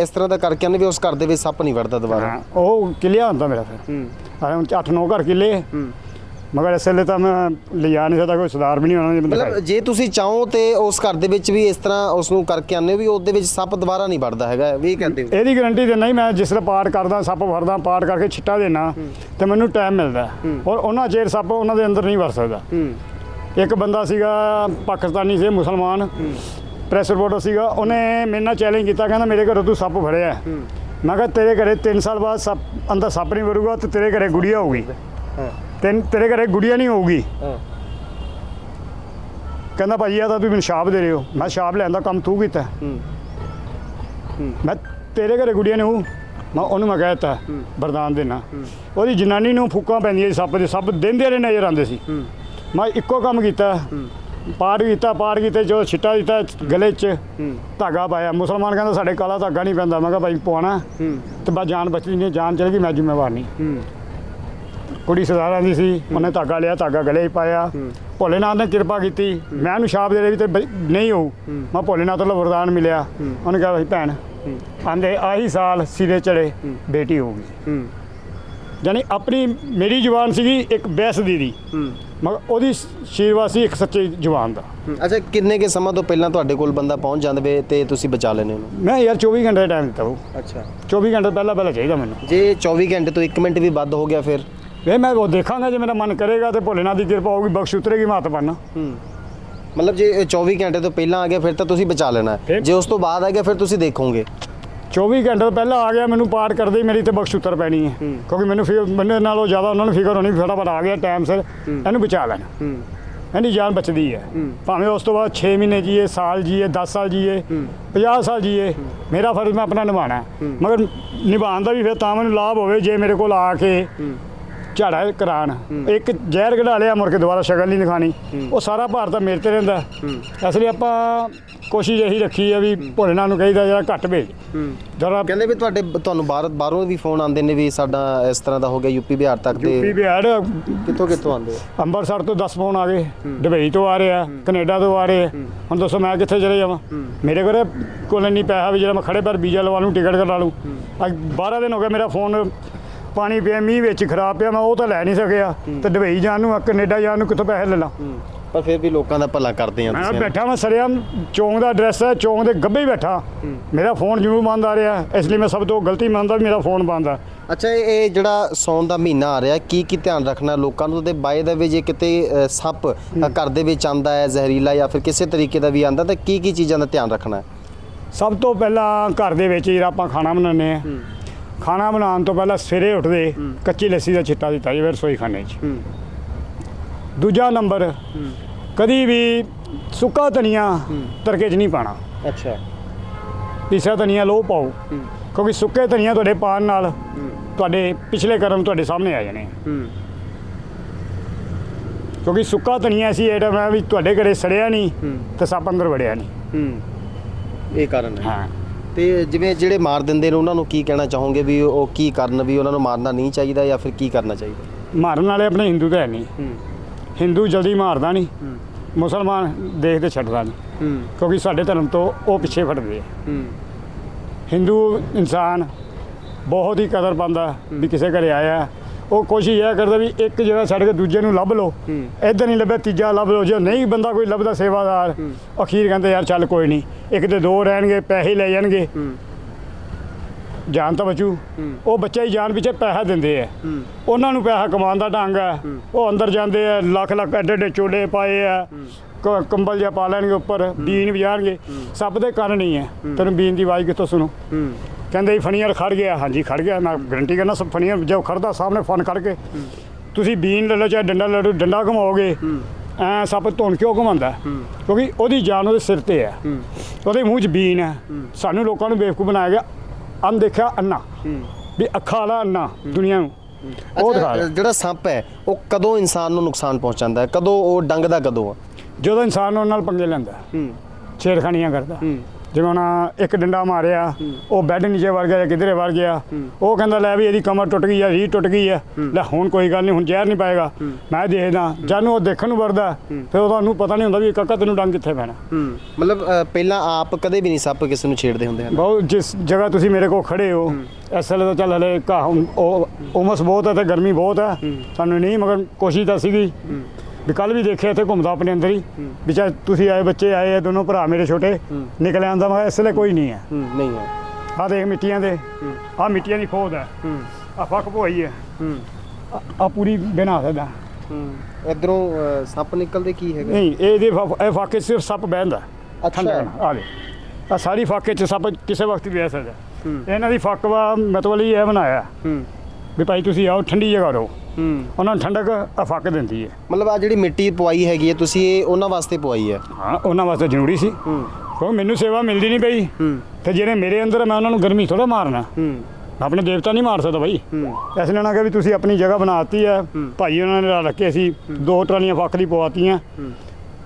Speaker 2: ਇਸ ਤਰ੍ਹਾਂ ਦਾ ਕਰਕੇ ਆਨੇ ਵੀ ਉਸ ਘਰ ਦੇ ਵਿੱਚ ਸੱਪ ਨਹੀਂ ਵੜਦਾ ਦੁਬਾਰਾ?
Speaker 1: ਹਾਂ ਉਹ ਕਿਲਿਆ ਹੁੰਦਾ ਮੇਰਾ ਫਿਰ।
Speaker 2: ਹੂੰ।
Speaker 1: ਹੁਣ 8-9 ਘਰ ਕਿਲੇ। ਮਗਰ ਇਸ ਵੇਲੇ ਤਾਂ ਮੈਂ ਲਿਜਾ ਨਹੀਂ ਸਕਦਾ ਕੋਈ ਸੁਧਾਰ ਵੀ ਨਹੀਂ ਹੋਣਾ ਜੇ
Speaker 2: ਮਤਲਬ ਜੇ ਤੁਸੀਂ ਚਾਹੋ ਤੇ ਉਸ ਘਰ ਦੇ ਵਿੱਚ ਵੀ ਇਸ ਤਰ੍ਹਾਂ ਉਸ ਨੂੰ ਕਰਕੇ ਆਨੇ ਵੀ ਉਹਦੇ ਵਿੱਚ ਸੱਪ ਦੁਬਾਰਾ ਨਹੀਂ ਵੜਦਾ ਹੈਗਾ ਵੀ ਕਹਿੰਦੇ ਹੋ?
Speaker 1: ਇਹਦੀ ਗਾਰੰਟੀ ਦਿੰਦਾ ਹੀ ਮੈਂ ਜਿਸ ਤਰ੍ਹਾਂ ਪਾਠ ਕਰਦਾ ਸੱਪ ਫੜਦਾ ਪਾਠ ਕਰਕੇ ਛਿੱਟਾ ਦੇਣਾ ਤੇ ਮੈਨੂੰ ਟਾਈਮ ਮਿਲਦਾ। ਔਰ ਉਹਨਾਂ ਚਿਰ ਸੱਪ ਉਹਨਾਂ ਦੇ ਅੰਦਰ ਨਹੀਂ ਵੜ ਸਕਦਾ।
Speaker 2: ਹੂੰ।
Speaker 1: ਇੱਕ ਬੰਦਾ ਸੀਗਾ ਪਾਕਿਸਤਾਨੀ ਸੀ ਮੁਸਲਮਾਨ। ਪ੍ਰੈਸ ਰਿਪੋਰਟਰ ਸੀਗਾ ਉਹਨੇ ਮੇਰੇ ਨਾਲ ਚੈਲੰਜ ਕੀਤਾ ਕਹਿੰਦਾ ਮੇਰੇ ਘਰੋਂ ਤੂੰ ਸੱਪ ਫੜਿਆ। ਹੈ। ਮੈਂ ਕਿਹਾ ਤੇਰੇ ਘਰੇ 3 ਸਾਲ ਬਾਅਦ ਸੱਪ ਅੰਦਰ ਸੱਪ ਨਹੀਂ ਵੜੂਗਾ ਤੇ ਤੇਰੇ ਘਰੇ ਗੁੜੀਆ ਹੋਊਗੀ। ਤੈਨ ਤੇਰੇ ਘਰੇ ਗੁੜੀਆ ਨਹੀਂ ਹੋਊਗੀ। ਕਹਿੰਦਾ ਭਾਜੀ ਆ ਤਾਂ ਤੁਸੀਂ ਮੈਨੂੰ ਸ਼ਾਪ ਦੇ ਰਹੇ ਹੋ। ਮੈਂ ਸ਼ਾਪ ਲੈਂਦਾ ਕੰਮ ਤੂੰ ਕੀਤਾ।
Speaker 2: ਹੂੰ।
Speaker 1: ਮੈਂ ਤੇਰੇ ਘਰੇ ਗੁੜੀਆ ਨਹੀਂ ਹੋਊ। ਮੈਂ ਉਹਨੂੰ ਮੈਂ ਕਹਿ ਦਿੱਤਾ ਵਰਦਾਨ ਦੇਣਾ। ਉਹਦੀ ਜਨਾਨੀ ਨੂੰ ਫੂਕਾਂ ਪੈਂਦੀਆਂ ਸੀ ਸੱਪ ਦੇ ਸੱਪ ਦਿੰਦੇ ਰਹੇ ਨਜ਼ਰ ਆਉਂਦੇ ਸੀ। ਮੈਂ ਇੱਕੋ ਕੰਮ ਕੀਤਾ। ਪਾਠ ਕੀਤਾ ਪਾਠ ਕੀਤੇ ਜੋ ਛਿੱਟਾ ਦਿੱਤਾ ਗਲੇ 'ਚ ਧਾਗਾ ਪਾਇਆ। ਮੁਸਲਮਾਨ ਕਹਿੰਦਾ ਸਾਡੇ ਕਾਲਾ ਧਾਗਾ ਨਹੀਂ ਪੈਂਦਾ। ਮੈਂ ਕਿਹਾ ਭਾਈ ਪਵਾਉਣਾ।
Speaker 2: ਹੂੰ।
Speaker 1: ਤੇ ਬਸ ਜਾਨ ਬਚੀ ਨਹੀਂ ਜਾਨ ਚਲ ਗਈ ਮੈਂ ਜ਼ਿੰਮੇਵਾਰ ਨਹੀਂ। ਕੁੜੀ ਸਰਦਾਰਾਂ ਦੀ ਸੀ ਉਹਨੇ ਧਾਗਾ ਲਿਆ ਧਾਗਾ ਗਲੇ 'ਚ ਪਾਇਆ। ਭੋਲੇਨਾਥ ਨੇ ਕਿਰਪਾ ਕੀਤੀ। ਮੈਂ ਉਹਨੂੰ ਸ਼ਾਪ ਦੇ ਰਹੀ ਤੇ ਨਹੀਂ ਹੋਊ। ਮੈਂ ਭੋਲੇਨਾਥ ਤੋਂ ਵਰਦਾਨ ਮਿਲਿਆ। ਉਹਨੇ ਕਿਹਾ ਭਾਈ ਭੈਣ ਆਂਦੇ ਆਹੀ ਸਾਲ ਸਿਰੇ ਚੜੇ ਬੇਟੀ
Speaker 2: ਹੂੰ
Speaker 1: ਯਾਨੀ ਆਪਣੀ ਮੇਰੀ ਜ਼ੁਬਾਨ ਸੀਗੀ ਇੱਕ ਬੈਸ ਦੀ ਦੀ। ਮਗਰ ਉਹਦੀ ਸ਼ੀਰਵਾਦ ਸੀ ਇੱਕ ਸੱਚੀ ਜ਼ੁਬਾਨ ਦਾ।
Speaker 2: ਅੱਛਾ ਕਿੰਨੇ ਕੇ ਸਮਾਂ ਤੋਂ ਪਹਿਲਾਂ ਤੁਹਾਡੇ ਕੋਲ ਬੰਦਾ ਪਹੁੰਚ ਜਾਂਦਾ ਵੇ ਤੇ ਤੁਸੀਂ ਬਚਾ ਲੈਨੇ ਉਹਨੂੰ?
Speaker 1: ਮੈਂ ਯਾਰ 24 ਘੰਟੇ ਦਾ ਟਾਈਮ ਦਿੱਤਾ ਉਹ।
Speaker 2: ਅੱਛਾ।
Speaker 1: 24 ਘੰਟੇ ਪਹਿਲਾਂ ਪਹਿਲਾਂ ਚਾਹੀਦਾ ਮੈਨੂੰ।
Speaker 2: ਜੇ 24 ਘੰਟੇ ਤੋਂ 1 ਮਿੰਟ ਵੀ ਵੱਧ ਹੋ ਗਿਆ ਫਿਰ?
Speaker 1: ਵੇ ਮੈਂ ਉਹ ਦੇਖਾਂਗਾ ਜੇ ਮੇਰਾ ਮਨ ਕਰੇਗਾ ਤੇ ਭੋਲੇਨਾਥ ਦੀ ਕਿਰਪਾ ਹੋਊਗੀ ਬਖਸ਼ ਉਤਰੇਗੀ ਮਾਤ ਪੰਨ
Speaker 2: ਹੂੰ। ਮਤਲਬ ਜੇ ਇਹ 24 ਘੰਟੇ ਤੋਂ ਪਹਿਲਾਂ ਆ ਗਿਆ ਫਿਰ ਤਾਂ ਤੁਸੀਂ ਬਚਾ ਲੈਣਾ। ਹੈ।
Speaker 1: ਫਿਰ?
Speaker 2: ਜੇ ਉਸ ਤੋਂ ਬਾਅਦ ਆ ਗਿਆ ਫਿਰ ਤੁਸੀਂ ਦੇਖੋਗੇ।
Speaker 1: 24 ਘੰਟੇ ਤੋਂ ਪਹਿਲਾਂ ਆ ਗਿਆ ਮੈਨੂੰ ਪਾਠ ਕਰਦੇ ਹੀ ਮੇਰੀ ਤੇ ਬਖਸ਼ ਉਤਰ ਪੈਣੀ ਹੈ। ਕਿਉਂਕਿ ਮੈਨੂੰ ਫਿਰ ਮੈਨੂੰ ਨਾਲੋਂ ਜ਼ਿਆਦਾ ਉਹਨਾਂ ਨੂੰ ਫਿਕਰ ਹੋਣੀ ਵੀ ਫਟਾਫਟ ਆ ਗਿਆ ਟਾਈਮ ਸਿਰ ਇਹਨੂੰ ਬਚਾ ਲੈਣਾ। ਇਹਦੀ ਜਾਨ ਬਚਦੀ ਹੈ। ਭਾਵੇਂ ਉਸ ਤੋਂ ਬਾਅਦ 6 ਮਹੀਨੇ ਜੀਏ ਸਾਲ ਜੀਏ 10 ਸਾਲ ਜੀਏ 50 ਸਾਲ ਜੀਏ ਮੇਰਾ ਫਰਜ਼ ਮੈਂ ਆਪਣਾ ਨਿਭਾਉਣਾ ਹੈ। ਮਗਰ ਨਿਭਾਉਣ ਦਾ ਵੀ ਫਿਰ ਤਾਂ ਮੈਨੂੰ ਲਾਭ ਹੋਵੇ ਜੇ ਮੇਰੇ ਕੋਲ ਆ ਕੇ ਝਾੜਾ ਕਰਾਣ ਇੱਕ ਜ਼ਹਿਰ ਕਢਾ ਲਿਆ ਮੁੜ ਕੇ ਦੁਬਾਰਾ ਸ਼ਕਲ ਨਹੀਂ ਦਿਖਾਣੀ। ਉਹ ਸਾਰਾ ਭਾਰ ਤਾਂ ਮੇਰੇ ਤੇ ਰਹਿੰਦਾ ਇਸ ਲਈ ਆਪਾਂ ਕੋਸ਼ਿਸ਼ ਇਹੀ ਰੱਖੀ ਹੈ ਵੀ ਭੋਲੇਨਾਥ ਨੂੰ ਕਹੀਦਾ ਜਰਾ ਘੱਟ ਭੇਜ। ਜਰਾ
Speaker 2: ਕਹਿੰਦੇ ਵੀ ਤੁਹਾਡੇ ਤੁਹਾਨੂੰ ਬਾਹਰ ਬਾਹਰੋਂ ਵੀ ਫੋਨ ਆਉਂਦੇ ਨੇ ਵੀ ਸਾਡਾ ਇਸ ਤਰ੍ਹਾਂ ਦਾ ਹੋ ਗਿਆ ਯੂਪੀ ਬਿਹਾਰ ਤੱਕ
Speaker 1: ਯੂਪੀ
Speaker 2: ਦੇ
Speaker 1: ਬਿਹਾਰ
Speaker 2: ਕਿੱਥੋਂ ਕਿੱਥੋਂ ਆਉਂਦੇ ਆ?
Speaker 1: ਅੰਮ੍ਰਿਤਸਰ ਤੋਂ 10 ਫੋਨ ਆ ਗਏ ਦੁਬਈ ਤੋਂ ਆ ਰਹੇ ਆ ਕੈਨੇਡਾ ਤੋਂ ਆ ਰਹੇ ਆ। ਹੁਣ ਦੱਸੋ ਮੈਂ ਕਿੱਥੇ ਚਲੇ ਜਾਵਾਂ? ਮੇਰੇ ਕੋਲ ਕੋਲ ਨਹੀਂ ਪੈਸਾ ਵੀ ਜਿਹੜਾ ਮੈਂ ਖੜੇ ਪੈਰ ਵੀਜ਼ਾ ਲਵਾ ਲੂੰ ਟਿਕਟ ਕਰਾ ਲੂੰ ਅੱਜ 12 ਦਿਨ ਹੋ ਗਏ ਮੇਰਾ ਫੋਨ ਪਾਣੀ ਪਿਆ ਮੀਂਹ ਵਿੱਚ ਖਰਾਬ ਪਿਆ ਮੈਂ ਉਹ ਤਾਂ ਲੈ ਨਹੀਂ ਸਕਿਆ। ਤੇ ਦੁਬਈ ਜਾਣ ਨੂੰ ਕੈਨੇਡਾ ਜਾਣ ਨੂੰ ਕਿੱਥੋਂ ਪੈਸੇ ਲੈ ਲਾਂ?
Speaker 2: ਪਰ ਫਿਰ ਵੀ ਲੋਕਾਂ ਦਾ ਭਲਾ ਕਰਦੇ ਆ
Speaker 1: ਮੈਂ ਬੈਠਾ ਮੈਂ ਸਰਿਆਮ ਚੌਂਕ ਦਾ ਐਡਰੈਸ ਹੈ ਚੌਂਕ ਦੇ ਗੱਬੇ ਹੀ ਬੈਠਾ। ਮੇਰਾ ਫੋਨ ਜ਼ਰੂਰ ਬੰਦ ਆ ਰਿਹਾ ਇਸ ਲਈ ਮੈਂ ਸਭ ਤੋਂ ਗਲਤੀ ਮੰਨਦਾ ਵੀ ਮੇਰਾ ਫੋਨ ਬੰਦ ਆ।
Speaker 2: ਅੱਛਾ ਇਹ ਜਿਹੜਾ ਸੌਣ ਦਾ ਮਹੀਨਾ ਆ ਰਿਹਾ ਕੀ ਕੀ ਧਿਆਨ ਰੱਖਣਾ ਲੋਕਾਂ ਨੂੰ? ਤੇ ਬਾਏ ਦਾ ਵੀ ਜੇ ਕਿਤੇ ਸੱਪ ਘਰ ਦੇ ਵਿੱਚ ਆਂਦਾ ਹੈ ਜ਼ਹਿਰੀਲਾ ਜਾਂ ਫਿਰ ਕਿਸੇ ਤਰੀਕੇ ਦਾ ਵੀ ਆਂਦਾ ਤਾਂ ਕੀ ਕੀ ਚੀਜ਼ਾਂ ਦਾ ਧਿਆਨ ਰੱਖਣਾ
Speaker 1: ਸਭ ਤੋਂ ਪਹਿਲਾਂ ਘਰ ਦੇ ਵਿੱਚ ਜਿਹੜਾ ਆਪਾਂ ਖਾਣਾ ਬਣਾਉਂਦੇ ਆ ਖਾਣਾ ਬਣਾਉਣ ਤੋਂ ਪਹਿਲਾਂ ਸਵੇਰੇ ਉੱਠਦੇ ਕੱਚੀ ਲੱਸੀ ਦਾ ਛਿੱਟਾ ਦਿੱਤਾ ਜਾਵੇ ਰਸੋਈ ਖਾਣੇ 'ਚ। ਦੂਜਾ ਨੰਬਰ ਕਦੀ ਵੀ ਸੁੱਕਾ ਧਨੀਆ ਤੜਕੇ 'ਚ ਨਹੀਂ ਪਾਣਾ।
Speaker 2: ਅੱਛਾ।
Speaker 1: ਪੀਸਿਆ ਧਨੀਆ ਲੋ ਪਾਓ ਕਿਉਂਕਿ ਸੁੱਕੇ ਧਨੀਆ ਤੁਹਾਡੇ ਪਾਣ ਨਾਲ ਤੁਹਾਡੇ ਪਿਛਲੇ ਕਰਮ ਤੁਹਾਡੇ ਸਾਹਮਣੇ ਆ ਜਾਣੇ। ਕਿਉਂਕਿ ਸੁੱਕਾ ਧਨੀਆ ਐਸੀ ਆਈਟਮ ਹੈ ਵੀ ਤੁਹਾਡੇ ਘਰੇ ਸੜਿਆ ਨਹੀਂ ਤੇ ਸੱਪ ਅੰਦਰ ਵੜਿਆ ਨਹੀਂ।
Speaker 2: ਇਹ ਕਾਰਨ ਹੈ।
Speaker 1: ਹਾਂ।
Speaker 2: ਤੇ ਜਿਵੇਂ ਜਿਹੜੇ ਮਾਰ ਦਿੰਦੇ ਨੇ ਉਹਨਾਂ ਨੂੰ ਕੀ ਕਹਿਣਾ ਚਾਹੋਗੇ ਵੀ ਉਹ ਕੀ ਕਰਨ ਵੀ ਉਹਨਾਂ ਨੂੰ ਮਾਰਨਾ ਨਹੀਂ ਚਾਹੀਦਾ ਜਾਂ ਫਿਰ ਕੀ ਕਰਨਾ ਚਾਹੀਦਾ?
Speaker 1: ਮਾਰਨ ਵਾਲੇ ਆਪਣੇ ਹਿੰਦੂ ਤਾਂ ਹੈ ਨਹੀਂ।
Speaker 2: ਹੂੰ।
Speaker 1: ਹਿੰਦੂ ਜਲਦੀ ਮਾਰਦਾ ਨਹੀਂ ਮੁਸਲਮਾਨ ਦੇਖ ਤੇ ਛੱਡਦਾ ਨਹੀਂ।
Speaker 2: ਹੂੰ।
Speaker 1: ਕਿਉਂਕਿ ਸਾਡੇ ਧਰਮ ਤੋਂ ਉਹ ਪਿੱਛੇ ਫੜਦੇ ਆ।
Speaker 2: ਹੂੰ।
Speaker 1: ਹਿੰਦੂ ਇਨਸਾਨ ਬਹੁਤ ਹੀ ਕਦਰ ਪਾਉਂਦਾ ਵੀ ਕਿਸੇ ਘਰੇ ਆਇਆ ਉਹ ਕੋਸ਼ਿਸ਼ ਇਹ ਕਰਦਾ ਵੀ ਇੱਕ ਜਗ੍ਹਾ ਛੱਡ ਕੇ ਦੂਜੇ ਨੂੰ ਲੱਭ ਲਓ। ਇੱਧਰ ਨਹੀਂ ਲੱਭਿਆ ਤੀਜਾ ਲੱਭ ਲਓ। ਜੇ ਨਹੀਂ ਬੰਦਾ ਕੋਈ ਲੱਭਦਾ ਸੇਵਾਦਾਰ ਅਖੀਰ ਕਹਿੰਦੇ ਯਾਰ ਚੱਲ ਕੋਈ ਨਹੀਂ ਇੱਕ ਤੇ ਦੋ ਰਹਿਣਗੇ ਪੈਸੇ ਲੈ ਜਾਣਗੇ।
Speaker 2: ਹੂੰ।
Speaker 1: ਜਾਨ ਤਾਂ ਬਚੂ। ਉਹ ਬੱਚਾ ਹੀ ਜਾਨ ਪਿੱਛੇ ਪੈਸਾ ਦਿੰਦੇ ਆ।
Speaker 2: ਹੂੰ।
Speaker 1: ਉਹਨਾਂ ਨੂੰ ਪੈਸਾ ਕਮਾਉਣ ਦਾ ਢੰਗ ਹੈ। ਉਹ ਅੰਦਰ ਜਾਂਦੇ ਆ ਲੱਖ ਲੱਖ ਐਡੇ ਐਡੇ ਚੋਲੇ ਪਾਏ ਆ। ਕੰਬਲ ਜਿਹਾ ਪਾ ਲੈਣਗੇ ਉੱਪਰ ਬੀਨ ਵਜਾਣਗੇ ਸੱਪ ਦੇ ਕੰਨ ਨਹੀਂ ਹੈ। ਤੈਨੂੰ ਬੀਨ ਦੀ ਆਵਾਜ਼ ਕਿੱਥੋਂ ਸੁਣੂ?
Speaker 2: ਹੂੰ।
Speaker 1: ਕਹਿੰਦੇ ਜੀ ਫਣੀਅਰ ਖੜ ਗਿਆ। ਹਾਂਜੀ ਖੜ ਗਿਆ। ਮੈਂ ਗਰੰਟੀ ਕਰਨਾ ਸਭ ਫਣੀਅਰ ਜੋ ਖੜਦਾ ਸਾਹਮਣੇ ਫਨ ਕੱਢ ਕੇ ਤੁਸੀਂ ਬੀਨ ਲੈ ਲਓ ਚਾਹੇ ਡੰਡਾ ਲੈ ਲਓ ਡੰਡਾ ਘਮਾਓਗੇ ਐ ਸੱਪ ਧੁਣ ਕਿਉਂ ਘਮਾਉਂਦਾ? ਕਿਉਂਕਿ ਉਹਦੀ ਜਾਨ ਉਹਦੇ ਸਿਰ ਤੇ ਹੈ। ਉਹਦੇ ਮੂੰਹ 'ਚ ਬੀਨ ਹੈ। ਸਾਨੂੰ ਲੋਕਾਂ ਨੂੰ ਬੇਵਕੂਫ ਬਣਾਇਆ ਗਿਆ। ਅੰਨ ਦੇਖਿਆ ਅੰਨਾ। ਵੀ ਅੱਖਾਂ ਵਾਲਾ ਅੰਨਾ ਦੁਨੀਆ ਨੂੰ। ਉਹ ਦਿਖਾ।
Speaker 2: ਜਿਹੜਾ ਸੱਪ ਹੈ ਉਹ ਕਦੋਂ ਇਨਸਾਨ ਨੂੰ ਨੁਕਸਾਨ ਪਹੁੰਚਾਉਂਦਾ ਹੈ? ਕਦੋਂ ਉਹ ਡੰਗਦਾ ਕਦੋਂ ਆ?
Speaker 1: ਜਦੋਂ ਇਨਸਾਨ ਉਹਨਾਂ ਨਾਲ ਪੰਗੇ ਲੈਂਦਾ ਛੇੜਖਾਨੀਆਂ ਕਰਦਾ ਜਿਵੇਂ ਹੁਣ ਇੱਕ ਡੰਡਾ ਮਾਰਿਆ ਉਹ ਬੈੱਡ ਨੀਚੇ ਵੜ ਗਿਆ ਜਾਂ ਕਿਧਰੇ ਵੜ ਗਿਆ ਉਹ ਕਹਿੰਦਾ ਲੈ ਵੀ ਇਹਦੀ ਕਮਰ ਟੁੱਟ ਗਈ ਆ ਰੀਹ ਟੁੱਟ ਗਈ ਆ। ਲੈ ਹੁਣ ਕੋਈ ਗੱਲ ਨਹੀਂ ਹੁਣ ਜ਼ਹਿਰ ਨਹੀਂ ਪਾਏਗਾ। ਮੈਂ ਦੇਖਦਾ ਜਾਨੂੰ ਉਹ ਦੇਖਣ ਨੂੰ ਵਰਦਾ ਫਿਰ ਉਹ ਤੁਹਾਨੂੰ ਪਤਾ ਨਹੀਂ ਹੁੰਦਾ ਵੀ ਕਾਕਾ ਤੈਨੂੰ ਡੰਗ ਕਿੱਥੇ ਪੈਣਾ।
Speaker 2: ਹੂੰ। ਮਤਲਬ ਪਹਿਲਾਂ ਆਪ ਕਦੇ ਵੀ ਨਹੀਂ ਸੱਪ ਕਿਸੇ ਨੂੰ ਛੇੜਦੇ ਹੁੰਦੇ ਹਨ।
Speaker 1: ਬਹੁਤ ਜਿਸ ਜਗ੍ਹਾ ਤੁਸੀਂ ਮੇਰੇ ਕੋਲ ਖੜੇ ਹੋ ਇਸ ਵੇਲੇ ਤਾਂ ਚੱਲ ਹਲੇ ਉਹ ਉਮਸ ਬਹੁਤ ਹੈ ਤੇ ਗਰਮੀ ਬਹੁਤ ਹੈ। ਸਾਨੂੰ ਨਹੀਂ ਮਗਰ ਕੋਸ਼ਿਸ਼ ਤਾਂ ਸੀਗੀ। ਵੀ ਕੱਲ ਵੀ ਦੇਖਿਆ ਇੱਥੇ ਘੁੰਮਦਾ ਆਪਣੇ ਅੰਦਰ ਹੀ। ਵੀ ਚਾਹੇ ਤੁਸੀਂ ਆਏ ਬੱਚੇ ਆਏ ਆ ਦੋਨੋਂ ਭਰਾ ਮੇਰੇ ਛੋਟੇ ਨਿਕਲ ਆਂਦਾ ਮੈਂ ਇਸ ਵੇਲੇ ਕੋਈ ਨਹੀਂ ਹੈ।
Speaker 2: ਨਹੀਂ ਹੈ।
Speaker 1: ਆ ਦੇਖ ਮਿੱਟੀਆਂ ਦੇ। ਆ ਮਿੱਟੀਆਂ ਦੀ ਖੋਦ ਹੈ। ਆ ਫੱਕ ਭੋਈ ਹੈ। ਆ ਪੂਰੀ ਬਣਾ ਸਕਦਾ
Speaker 2: ਇਧਰੋਂ ਸੱਪ ਨਿਕਲਦੇ ਕੀ ਹੈਗਾ?
Speaker 1: ਨਹੀਂ ਇਹਦੇ ਇਹ ਫਾਕੇ ਸਿਰਫ ਸੱਪ ਬਹਿੰਦਾ
Speaker 2: ਅੱਛਾ।
Speaker 1: ਆ ਦੇ ਆ ਸਾਰੀ ਫਾਕੇ 'ਚ ਸੱਪ ਕਿਸੇ ਵਕਤ ਵੀ ਬਹਿ ਸਕਦਾ। ਇਹਨਾਂ ਦੀ ਫੱਕ ਵਾ ਮਤਲਬ ਇਹ ਬਣਾਇਆ। ਵੀ ਭਾਈ ਤੁਸੀਂ ਆਓ ਠੰਡੀ ਜਗ੍ਹਾ ਰਹੋ। ਉਹਨਾਂ ਨੂੰ ਠੰਡਕ ਆ ਫੱਕ ਦਿੰਦੀ ਹੈ।
Speaker 2: ਮਤਲਬ ਆ ਜਿਹੜੀ ਮਿੱਟੀ ਪਵਾਈ ਹੈਗੀ ਹੈ ਤੁਸੀਂ ਇਹ ਉਹਨਾਂ ਵਾਸਤੇ ਪਵਾਈ ਹੈ?
Speaker 1: ਹਾਂ ਉਹਨਾਂ ਵਾਸਤੇ ਜ਼ਰੂਰੀ ਸੀ।
Speaker 2: ਹੂੰ।
Speaker 1: ਕਿਉਂਕਿ ਮੈਨੂੰ ਸੇਵਾ ਮਿਲਦੀ ਨਹੀਂ ਪਈ।
Speaker 2: ਹੂੰ।
Speaker 1: ਤੇ ਜਿਹੜੇ ਮੇਰੇ ਅੰਦਰ ਮੈਂ ਉਹਨਾਂ ਨੂੰ ਗਰਮੀ ਥੋੜਾ ਮਾਰਨਾ। ਆਪਣੇ ਦੇਵਤਾ ਨਹੀਂ ਮਾਰ ਸਕਦਾ ਇਸ ਲਈ ਉਹਨਾਂ ਕਿਹਾ ਵੀ ਤੁਸੀਂ ਆਪਣੀ ਜਗ੍ਹਾ ਬਣਾਤੀ ਹੈ। ਭਾਈ ਉਹਨਾਂ ਨੇ ਰੱਖ ਸੀ। ਦੋ ਟਰਾਲੀਆਂ ਫੱਕ ਦੀ ਪਵਾਤੀਆਂ।
Speaker 2: ਹੂੰ।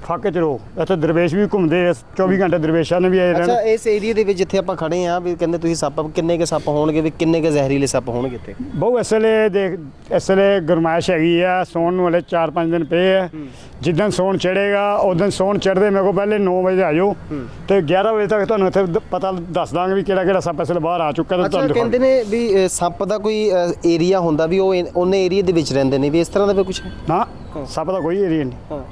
Speaker 1: ਫੱਕ ਚ ਰੋ ਇੱਥੇ ਦਰਵੇਸ਼ ਵੀ ਘੁੰਮਦੇ ਆ 24 ਘੰਟੇ ਦਰਵੇਸ਼ਾਂ ਨੇ ਵੀ ਆਏ
Speaker 2: ਅੱਛਾ
Speaker 1: ਰਹਿਣ
Speaker 2: ਇਸ ਏਰੀਆ ਦੇ ਵਿੱਚ ਜਿੱਥੇ ਆਪਾਂ ਖੜੇ ਆ ਵੀ ਕਹਿੰਦੇ ਤੁਸੀਂ ਸੱਪ ਕਿੰਨੇ ਕੇ ਸੱਪ ਹੋਣਗੇ ਵੀ ਕਿੰਨੇ ਕੇ ਜ਼ਹਿਰੀਲੇ ਸੱਪ ਹੋਣਗੇ ਇੱਥੇ?
Speaker 1: ਬਹੁ ਇਸ ਵੇਲੇ ਦੇਖ ਇਸ ਵੇਲੇ ਗਰਮਾਇਸ਼ ਹੈਗੀ ਆ ਸੌਣ ਨੂੰ ਹਲੇ 4-5 ਦਿਨ ਪਏ ਆ। ਜਿੱਦਣ ਸੌਣ ਚੜੇਗਾ ਉਦੋਂ ਸੌਣ ਚੜਦੇ ਮੇਰੇ ਕੋਲ ਪਹਿਲੇ 9 ਵਜੇ ਆ ਜਾਓ ਤੇ 11 ਵਜੇ ਤੱਕ ਤੁਹਾਨੂੰ ਇੱਥੇ ਪਤਾ ਦੱਸ ਦਾਂਗੇ ਵੀ ਕਿਹੜਾ ਕਿਹੜਾ ਸੱਪ ਇਸ ਵੇਲੇ ਬਾਹਰ ਆ ਚੁੱਕਾ ਤੇ
Speaker 2: ਅੱਛਾ
Speaker 1: ਤੁਹਾਨੂੰ
Speaker 2: ਕਹਿੰਦੇ। ਨੇ ਵੀ ਸੱਪ ਦਾ ਕੋਈ ਏਰੀਆ ਹੁੰਦਾ ਵੀ ਉਹ ਉਹਨੇ ਏਰੀਆ ਦੇ ਵਿੱਚ ਰਹਿੰਦੇ ਨੇ ਵੀ ਇਸ ਤਰ੍ਹਾਂ ਦਾ ਵੀ ਕੁਝ
Speaker 1: ਨਾ ਸੱਪ ਦਾ ਕੋਈ ਏਰੀਆ ਨਹੀਂ।
Speaker 2: ਹਾਂ।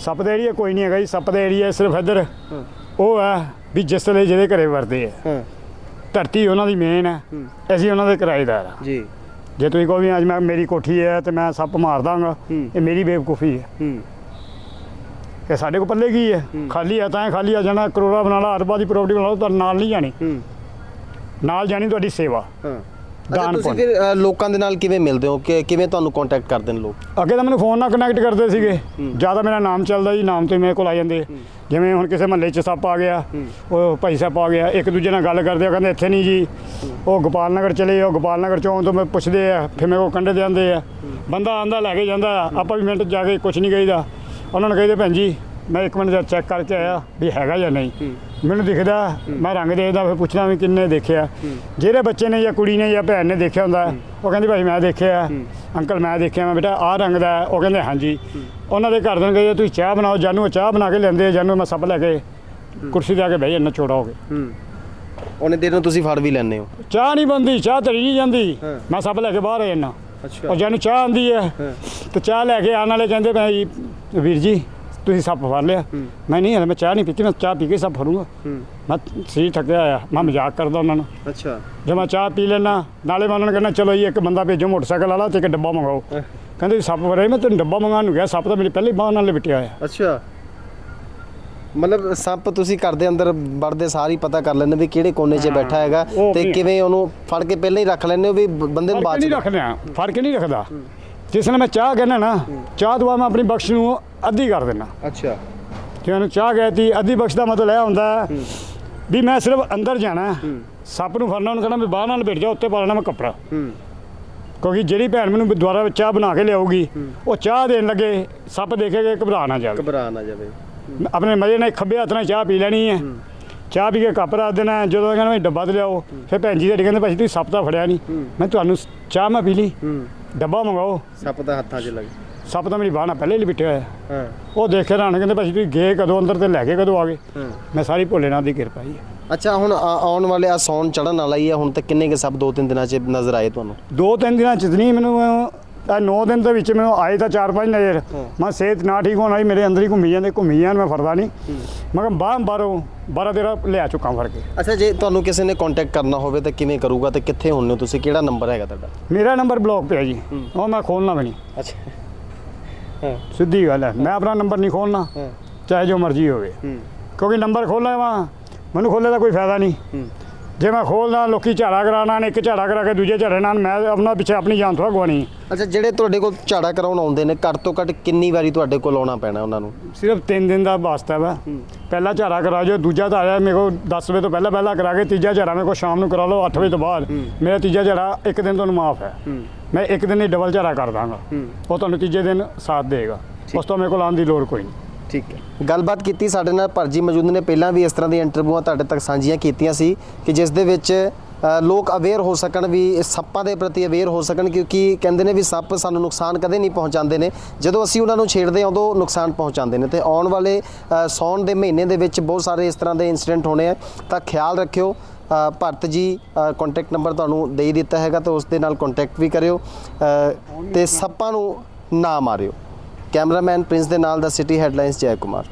Speaker 1: ਸੱਪ ਦਾ ਏਰੀਆ ਕੋਈ ਨਹੀਂ ਹੈਗਾ ਜੀ ਸੱਪ ਦਾ ਏਰੀਆ ਸਿਰਫ ਇੱਧਰ। ਉਹ ਹੈ ਵੀ ਜਿਸ ਵੇਲੇ ਜਿਹਦੇ ਘਰੇ ਵਰਦੇ ਆ। ਧਰਤੀ ਉਹਨਾਂ ਦੀ ਮੇਨ ਹੈ। ਅਸੀਂ ਉਹਨਾਂ ਦੇ ਕਿਰਾਏਦਾਰ ਆ।
Speaker 2: ਜੀ।
Speaker 1: ਜੇ ਤੁਸੀਂ ਕਹੋ ਵੀ ਅੱਜ ਮੈਂ ਮੇਰੀ ਕੋਠੀ ਹੈ ਤੇ ਮੈਂ ਸੱਪ ਮਾਰ ਦਾਂਗਾ। ਇਹ ਮੇਰੀ ਬੇਵਕੂਫੀ ਹੈ। ਇਹ ਸਾਡੇ ਕੋਲ ਪੱਲੇ ਕੀ ਹੈ? ਖਾਲੀ ਆ ਤਾਂ ਖਾਲੀ ਆ ਜਾਣਾ ਕਰੋੜਾ ਬਣਾ ਲਾ ਅਰਬਾਂ ਦੀ ਪ੍ਰਾਪਰਟੀ ਬਣਾ ਲਓ ਤਾਂ ਨਾਲ ਨਹੀਂ ਜਾਣੀ। ਨਾਲ ਜਾਣੀ ਤੁਹਾਡੀ ਸੇਵਾ।
Speaker 2: ਅੱਛਾ
Speaker 1: ਦਾਨ
Speaker 2: ਤੁਸੀਂ
Speaker 1: ਪੁੰਨ।
Speaker 2: ਫਿਰ ਅ, ਲੋਕਾਂ ਦੇ ਨਾਲ ਕਿਵੇਂ ਮਿਲਦੇ ਹੋ? ਕਿ ਕਿਵੇਂ ਤੁਹਾਨੂੰ ਕੰਟੈਕਟ ਕਰਦੇ ਨੇ ਲੋਕ?
Speaker 1: ਅੱਗੇ ਤਾਂ ਮੈਨੂੰ ਫੋਨ ਨਾਲ ਕਨੈਕਟ ਕਰਦੇ ਸੀਗੇ। ਜ਼ਿਆਦਾ ਮੇਰਾ ਨਾਮ ਚੱਲਦਾ ਜੀ ਨਾਮ ਤੇ ਮੇਰੇ ਕੋਲ ਆ ਜਾਂਦੇ ਜਿਵੇਂ ਹੁਣ ਕਿਸੇ ਮਹੱਲੇ 'ਚ ਸੱਪ ਆ ਗਿਆ ਉਹ ਭਾਈ ਸਾਹਿਬ ਆ ਗਿਆ ਇੱਕ ਦੂਜੇ ਨਾਲ ਗੱਲ ਕਰਦੇ ਆ ਕਹਿੰਦੇ ਇੱਥੇ ਨਹੀਂ ਜੀ। ਉਹ ਗੋਪਾਲ ਨਗਰ ਚਲੇ ਉਹ ਗੋਪਾਲ ਨਗਰ ਚੌਂਕ ਤੋਂ ਮੈਂ ਪੁੱਛਦੇ ਆ ਫਿਰ ਮੇਰੇ ਕੋਲ ਕੰਡੇ ਦੇ ਆਂਦੇ ਆ। ਬੰਦਾ ਆਂਦਾ ਲੈ ਕੇ ਜਾਂਦਾ ਆਪਾਂ ਵੀ ਮਿੰਟ 'ਚ ਜਾ ਕੇ ਕੁਝ ਨਹੀਂ ਕਹੀਦਾ। ਉਹਨਾਂ ਨੂੰ ਕਹਿੰਦੇ ਭੈਣ ਜੀ ਮੈਂ ਇੱਕ ਮਿੰਟ ਚੈੱਕ ਕਰਕੇ ਆਇਆ ਵੀ ਹੈਗਾ ਜਾਂ ਨਹੀਂ? ਮੈਨੂੰ ਦਿਖਦਾ ਮੈਂ ਰੰਗ ਦੇਖਦਾ ਫਿਰ ਪੁੱਛਦਾ ਵੀ ਕਿੰਨੇ ਦੇਖਿਆ। ਜਿਹੜੇ ਬੱਚੇ ਨੇ ਜਾਂ ਕੁੜੀ ਨੇ ਜਾਂ ਭੈਣ ਨੇ ਦੇਖਿਆ ਹੁੰਦਾ ਉਹ ਕਹਿੰਦੀ ਭਾਈ ਮੈਂ ਦੇਖਿਆ। ਅੰਕਲ ਮੈਂ ਦੇਖਿਆ ਮੈਂ ਬੇਟਾ ਆਹ ਰੰਗ ਦਾ। ਉਹ ਕਹਿੰਦੇ ਹਾਂਜੀ। ਉਹਨਾਂ ਦੇ ਘਰ ਦੇ ਕਹਿੰਦੇ ਤੁਸੀਂ ਚਾਹ ਬਣਾਓ ਜਾਨੂੰ ਚਾਹ ਬਣਾ ਕੇ ਲੈਂਦੇ ਜਾਨੂੰ ਮੈਂ ਸੱਪ ਲੈ ਕੇ ਕੁਰਸੀ ਤੇ ਆ ਕੇ ਬਹਿ ਜਾਂਦਾ ਚੋੜਾ ਹੋ ਕੇ।
Speaker 2: ਉਹਨੇ ਦੇਰ ਨੂੰ ਤੁਸੀਂ ਫੜ ਵੀ ਲੈਂਦੇ ਹੋ।
Speaker 1: ਚਾਹ ਨਹੀਂ ਬੰਦੀ ਚਾਹ ਤਰੀ ਨਹੀਂ ਜਾਂਦੀ। ਮੈਂ ਸੱਪ ਲੈ ਕੇ ਬਾਹਰ ਆ ਜਾਂਦਾ।
Speaker 2: ਅੱਛਾ।
Speaker 1: ਉਹ ਜਾਨੂੰ ਚਾਹ ਆਂਦੀ ਹੈ। ਤੇ ਚਾਹ ਲੈ ਕੇ ਆਉਣ ਵਾਲੇ ਕਹਿੰਦੇ ਭਾਈ ਵੀਰ ਜੀ ਤੁਸੀਂ ਸੱਪ ਫੜ ਲਿਆ। ਮੈਂ ਨਹੀਂ ਹਲੇ ਮੈਂ ਚਾਹ ਨਹੀਂ ਪੀਤੀ ਮੈਂ ਚਾਹ ਪੀ ਕੇ ਸੱਪ ਫੜੂੰਗਾ। ਮੈਂ ਸਹੀ ਥੱਕਿਆ ਆਇਆ ਮੈਂ ਮਜ਼ਾਕ ਕਰਦਾ ਉਹਨਾਂ ਨੂੰ।
Speaker 2: ਅੱਛਾ।
Speaker 1: ਜੇ ਮੈਂ ਚਾਹ ਪੀ ਲੈਣਾ ਨਾਲੇ ਮੈਂ ਉਹਨਾਂ ਨੂੰ ਕਹਿੰਦਾ ਚਲੋ ਜੀ ਇੱਕ ਬੰਦਾ ਭੇਜੋ ਮੋਟਰਸਾਈਕਲ ਵਾਲਾ ਤੇ ਇੱਕ ਡੱਬਾ ਮੰਗਾਓ। ਕਹਿੰਦੇ ਵੀ ਸੱਪ ਫੜੇ ਮੈਂ ਤੈਨੂੰ ਡੱਬਾ ਮੰਗਾਉਣ ਨੂੰ ਗਿਆ ਸੱਪ ਤਾਂ ਮੇਰੀ ਪਹਿਲੀ ਬਾਹ ਨਾਲ ਲਿਪਟਿਆ ਹੋਇਆ।
Speaker 2: ਅੱਛਾ। ਮਤਲਬ ਸੱਪ ਤੁਸੀਂ ਘਰ ਦੇ ਅੰਦਰ ਵੜਦੇ ਸਾਰ ਹੀ ਪਤਾ ਕਰ ਲੈਂਦੇ ਵੀ ਕਿਹੜੇ ਕੋਨੇ 'ਚ ਬੈਠਾ ਹੈਗਾ ਤੇ ਕਿਵੇਂ ਉਹਨੂੰ ਫੜ ਕੇ ਪਹਿਲਾਂ ਹੀ ਰੱਖ ਲੈਂਦੇ ਹੋ ਵੀ ਬੰਦੇ ਨੂੰ ਬਾਅਦ
Speaker 1: ਨਹੀਂ
Speaker 2: ਚ
Speaker 1: ਰੱਖਣਾ ਫ਼ਰਕ ਨਹੀਂ ਰੱਖਦਾ। ਜਿਸ ਨਾਲ ਮੈਂ ਚਾਹ ਕਹਿੰਦਾ ਨਾ ਚਾਹ ਤੋਂ ਬਾਅਦ ਮੈਂ ਆਪਣੀ ਬਖਸ਼ ਨੂੰ ਅੱਧੀ ਕਰ ਦਿੰਦਾ।
Speaker 2: ਅੱਛਾ।
Speaker 1: ਜੇ ਉਹਨੂੰ ਚਾਹ ਗਈ ਅੱਧੀ ਬਖਸ਼ ਦਾ ਮਤਲਬ ਇਹ ਹੁੰਦਾ ਵੀ ਮੈਂ ਸਿਰਫ ਅੰਦਰ ਜਾਣਾ। ਸੱਪ ਨੂੰ ਫੜਨਾ ਉਹਨੂੰ ਕਹਿੰਦਾ ਵੀ ਬਾਹਰ ਨਾਲ ਲਪੇਟ ਜਾ ਉੱਤੇ ਪਾ ਲੈਣਾ ਮੈਂ ਕੱਪੜਾ। ਕਿਉਂਕਿ ਜਿਹੜੀ ਭੈਣ ਮੈਨੂੰ ਦੁਆਰਾ ਚਾਹ ਬਣਾ ਕੇ ਲਿਆਊਗੀ ਉਹ ਚਾਹ ਦੇਣ ਲੱਗੇ ਸੱਪ ਦੇਖੇਗਾ ਘਬਰਾ ਨਾ ਜਾਵੇ।
Speaker 2: ਘਬਰਾ ਨਾ ਜਾਵੇ।
Speaker 1: ਆਪਣੇ ਮਜ਼ੇ ਨਾਲ ਖੱਬੇ ਹੱਥ ਨਾਲ ਚਾਹ ਪੀ ਲੈਣੀ ਹੈ। ਚਾਹ ਪੀ ਕੇ ਕੱਪ ਰੱਖ ਦੇਣਾ। ਜਦੋਂ ਕਹਿੰਦਾ ਡੱਬਾ ਤੇ ਲਿਆਓ ਫਿਰ ਭੈਣ ਜੀ ਦੇ ਕਹਿੰਦੇ ਭਾਜੀ ਤੁਸੀਂ ਸੱਪ ਤਾਂ ਫੜਿਆ ਨਹੀਂ। ਮੈਂ ਤੁਹਾਨੂੰ ਚਾਹ ਮੈਂ ਪੀ ਲਈ। ਡੱਬਾ ਮੰਗਾਓ।
Speaker 2: ਸੱਪ ਦਾ ਹੱਥਾਂ 'ਚ ਲੱਗ
Speaker 1: ਸੱਪ ਤਾਂ ਮੇਰੀ ਬਾਹ ਨਾਲ ਪਹਿਲੇ ਹੀ ਲਿਪਟਿਆ ਹੋਇਆ।
Speaker 2: ਹਾਂ।
Speaker 1: ਉਹ ਦੇਖੇ ਰਾਣ ਕਹਿੰਦੇ ਭਾਜੀ ਤੁਸੀਂ ਗਏ ਕਦੋਂ ਅੰਦਰ ਤੇ ਲੈ ਕੇ ਕਦੋਂ ਆ ਗਏ? ਮੈਂ ਸਾਰੀ ਭੋਲੇਨਾਥ ਦੀ ਕਿਰਪਾ ਹੀ ਹੈ
Speaker 2: ਅੱਛਾ ਹੁਣ ਆ- ਆਉਣ ਵਾਲੇ ਆ ਸੌਣ ਚੜਨ ਵਾਲਾ ਹੀ ਆ ਹੁਣ ਤੱਕ ਕਿੰਨੇ ਕੇ ਸੱਪ ਦੋ ਤਿੰਨ ਦਿਨਾਂ 'ਚ ਨਜ਼ਰ ਆਏ ਤੁਹਾਨੂੰ?
Speaker 1: ਦੋ ਤਿੰਨ ਦਿਨਾਂ ਚ ਨਹੀਂ ਮੈਨੂੰ ਆ 9 ਦਿਨ ਦੇ ਵਿੱਚ ਮੈਨੂੰ ਆਏ ਤਾਂ ਚਾਰ ਪੰਜ ਨਜ਼ਰ। ਮੈਂ ਸਿਹਤ ਨਾ ਠੀਕ ਹੋਣ ਵਾਲੀ ਮੇਰੇ ਅੰਦਰ ਹੀ ਘੁੰਮੀ ਜਾਂਦੇ ਘੁੰਮੀ ਜਾਣ ਮੈਂ ਫਰਦਾ ਨਹੀਂ। ਮੈਂ ਕਿਹਾ ਬਾਹਰ ਬਾਹਰੋਂ ਬਾਰਾਂ ਤੇਰਾ ਲਿਆ ਚੁੱਕਾ ਫੜ ਕੇ।
Speaker 2: ਅੱਛਾ ਜੇ ਤੁਹਾਨੂੰ ਕਿਸੇ ਨੇ ਕੰਟੈਕਟ ਕਰਨਾ ਹੋਵੇ ਤਾਂ ਕਿਵੇਂ ਕਰੂਗਾ ਤੇ ਕਿੱਥੇ ਹੁੰਨੇ ਹੋ ਤੁਸੀਂ? ਕਿਹੜਾ ਨੰਬਰ ਹੈਗਾ ਤੁਹਾਡਾ?
Speaker 1: ਮੇਰਾ ਨੰਬਰ ਬਲੌਕ ਪਿਆ ਜੀ। ਉਹ ਮੈਂ ਖੋਲਣਾ ਵੀ ਨਹੀਂ।
Speaker 2: ਅੱਛਾ। ਹਾਂ।
Speaker 1: ਸਿੱਧੀ ਗੱਲ ਹੈ। ਮੈਂ ਆਪਣਾ ਨੰਬਰ ਨਹੀਂ ਖੋਲਣਾ। ਚਾਹੇ ਜੋ ਮਰਜ਼ੀ ਹੋਵੇ। ਕਿਉਂਕਿ ਨੰਬਰ ਖੋਲ੍ਹਿਆ ਵਾ ਮੈਨੂੰ ਖੋਲ੍ਹੇ ਦਾ ਕੋਈ ਫਾਇਦਾ ਨਹੀਂ। ਜੇ ਮੈਂ ਖੋਲਦਾ ਲੋਕੀ ਝਾੜਾ ਕਰਾਣਾ ਨੇ ਇੱਕ ਝਾੜਾ ਕਰਾ ਕੇ ਦੂਜੇ ਝਾੜੇ ਨਾਲ ਮੈਂ ਆਪਣਾ ਪਿੱਛੇ ਆਪਣੀ ਜਾਨ ਥੋੜਾ ਗਵਾਣੀ
Speaker 2: ਅੱਛਾ ਜਿਹੜੇ ਤੁਹਾਡੇ ਕੋਲ ਝਾੜਾ ਕਰਾਉਣ ਆਉਂਦੇ ਨੇ ਘੱਟ ਤੋਂ ਘੱਟ ਕਿੰਨੀ ਵਾਰੀ ਤੁਹਾਡੇ ਕੋਲ ਆਉਣਾ ਪੈਣਾ ਉਹਨਾਂ ਨੂੰ?
Speaker 1: ਸਿਰਫ 3 ਦਿਨ ਦਾ ਵਾਸਤਾ ਵਾ। ਪਹਿਲਾ ਝਾੜਾ ਕਰਾ ਜੋ ਦੂਜਾ ਝਾੜਾ ਮੇਰੇ ਕੋਲ 10 ਵਜੇ ਤੋਂ ਪਹਿਲਾਂ ਪਹਿਲਾਂ ਕਰਾ ਕੇ ਤੀਜਾ ਝਾੜਾ ਮੇਰੇ ਕੋਲ ਸ਼ਾਮ ਨੂੰ ਕਰਾ ਲਓ 8 ਵਜੇ ਤੋਂ ਬਾਅਦ। ਮੇਰਾ ਤੀਜਾ ਝਾੜਾ ਇੱਕ ਦਿਨ ਤੁਹਾਨੂੰ ਮਾਫ ਹੈ। ਮੈਂ ਇੱਕ ਦਿਨ ਹੀ ਡਬਲ ਝਾੜਾ ਕਰ ਦਾਂਗਾ। ਉਹ ਤੁਹਾਨੂੰ ਤੀਜੇ ਦਿਨ ਸਾਥ ਦੇਗਾ। ਉਸ ਤੋਂ ਮੇਰੇ ਕੋਲ ਆਉਣ ਦੀ ਲੋੜ ਕੋਈ ਨਹੀਂ।
Speaker 2: ਠੀਕ ਹੈ। ਗੱਲਬਾਤ ਕੀਤੀ ਸਾਡੇ ਨਾਲ ਭਰਜੀ ਮੌਜੂਦ ਨੇ। ਪਹਿਲਾਂ ਵੀ ਇਸ ਤਰ੍ਹਾਂ ਦੀਆਂ ਇੰਟਰਵਿਊਆਂ ਤੁਹਾਡੇ ਤੱਕ ਸਾਂਝੀਆਂ ਕੀਤੀਆਂ ਸੀ ਕਿ ਜਿਸ ਦੇ ਵਿੱਚ ਲੋਕ ਅਵੇਅਰ ਹੋ ਸਕਣ ਵੀ ਸੱਪਾਂ ਦੇ ਪ੍ਰਤੀ ਅਵੇਅਰ ਹੋ ਸਕਣ ਕਿਉਂਕਿ ਕਹਿੰਦੇ ਨੇ ਵੀ ਸੱਪ ਸਾਨੂੰ ਨੁਕਸਾਨ ਕਦੇ ਨਹੀਂ ਪਹੁੰਚਾਉਂਦੇ ਨੇ। ਜਦੋਂ ਅਸੀਂ ਉਹਨਾਂ ਨੂੰ ਛੇੜਦੇ ਹਾਂ ਉਦੋਂ ਨੁਕਸਾਨ ਪਹੁੰਚਾਉਂਦੇ ਨੇ। ਤੇ ਆਉਣ ਵਾਲੇ ਅ, ਸਾਉਣ ਦੇ ਮਹੀਨੇ ਦੇ ਵਿੱਚ ਬਹੁਤ ਸਾਰੇ ਇਸ ਤਰ੍ਹਾਂ ਦੇ ਇਨਸੀਡੈਂਟ ਹੋਣੇ ਆ। ਤਾਂ ਖਿਆਲ ਰੱਖਿਓ ਅ, ਭਰਤ ਜੀ ਕੰਟੈਕਟ ਨੰਬਰ ਤੁਹਾਨੂੰ ਦੇ ਦਿੱਤਾ ਹੈਗਾ ਤਾਂ ਉਸ ਦੇ ਨਾਲ ਕੰਟੈਕਟ ਵੀ ਕਰਿਓ। ਅ, ਤੇ ਸੱਪਾਂ ਨੂੰ ਨਾ ਮਾਰਿਓ। ਕੈਮਰਾਮੈਨ ਪ੍ਰਿੰਸ ਦੇ ਨਾਲ ਦਾ ਸਿਟੀ ਹੈਡਲਾਈਨਸ ਜੈ ਕੁਮਾਰ।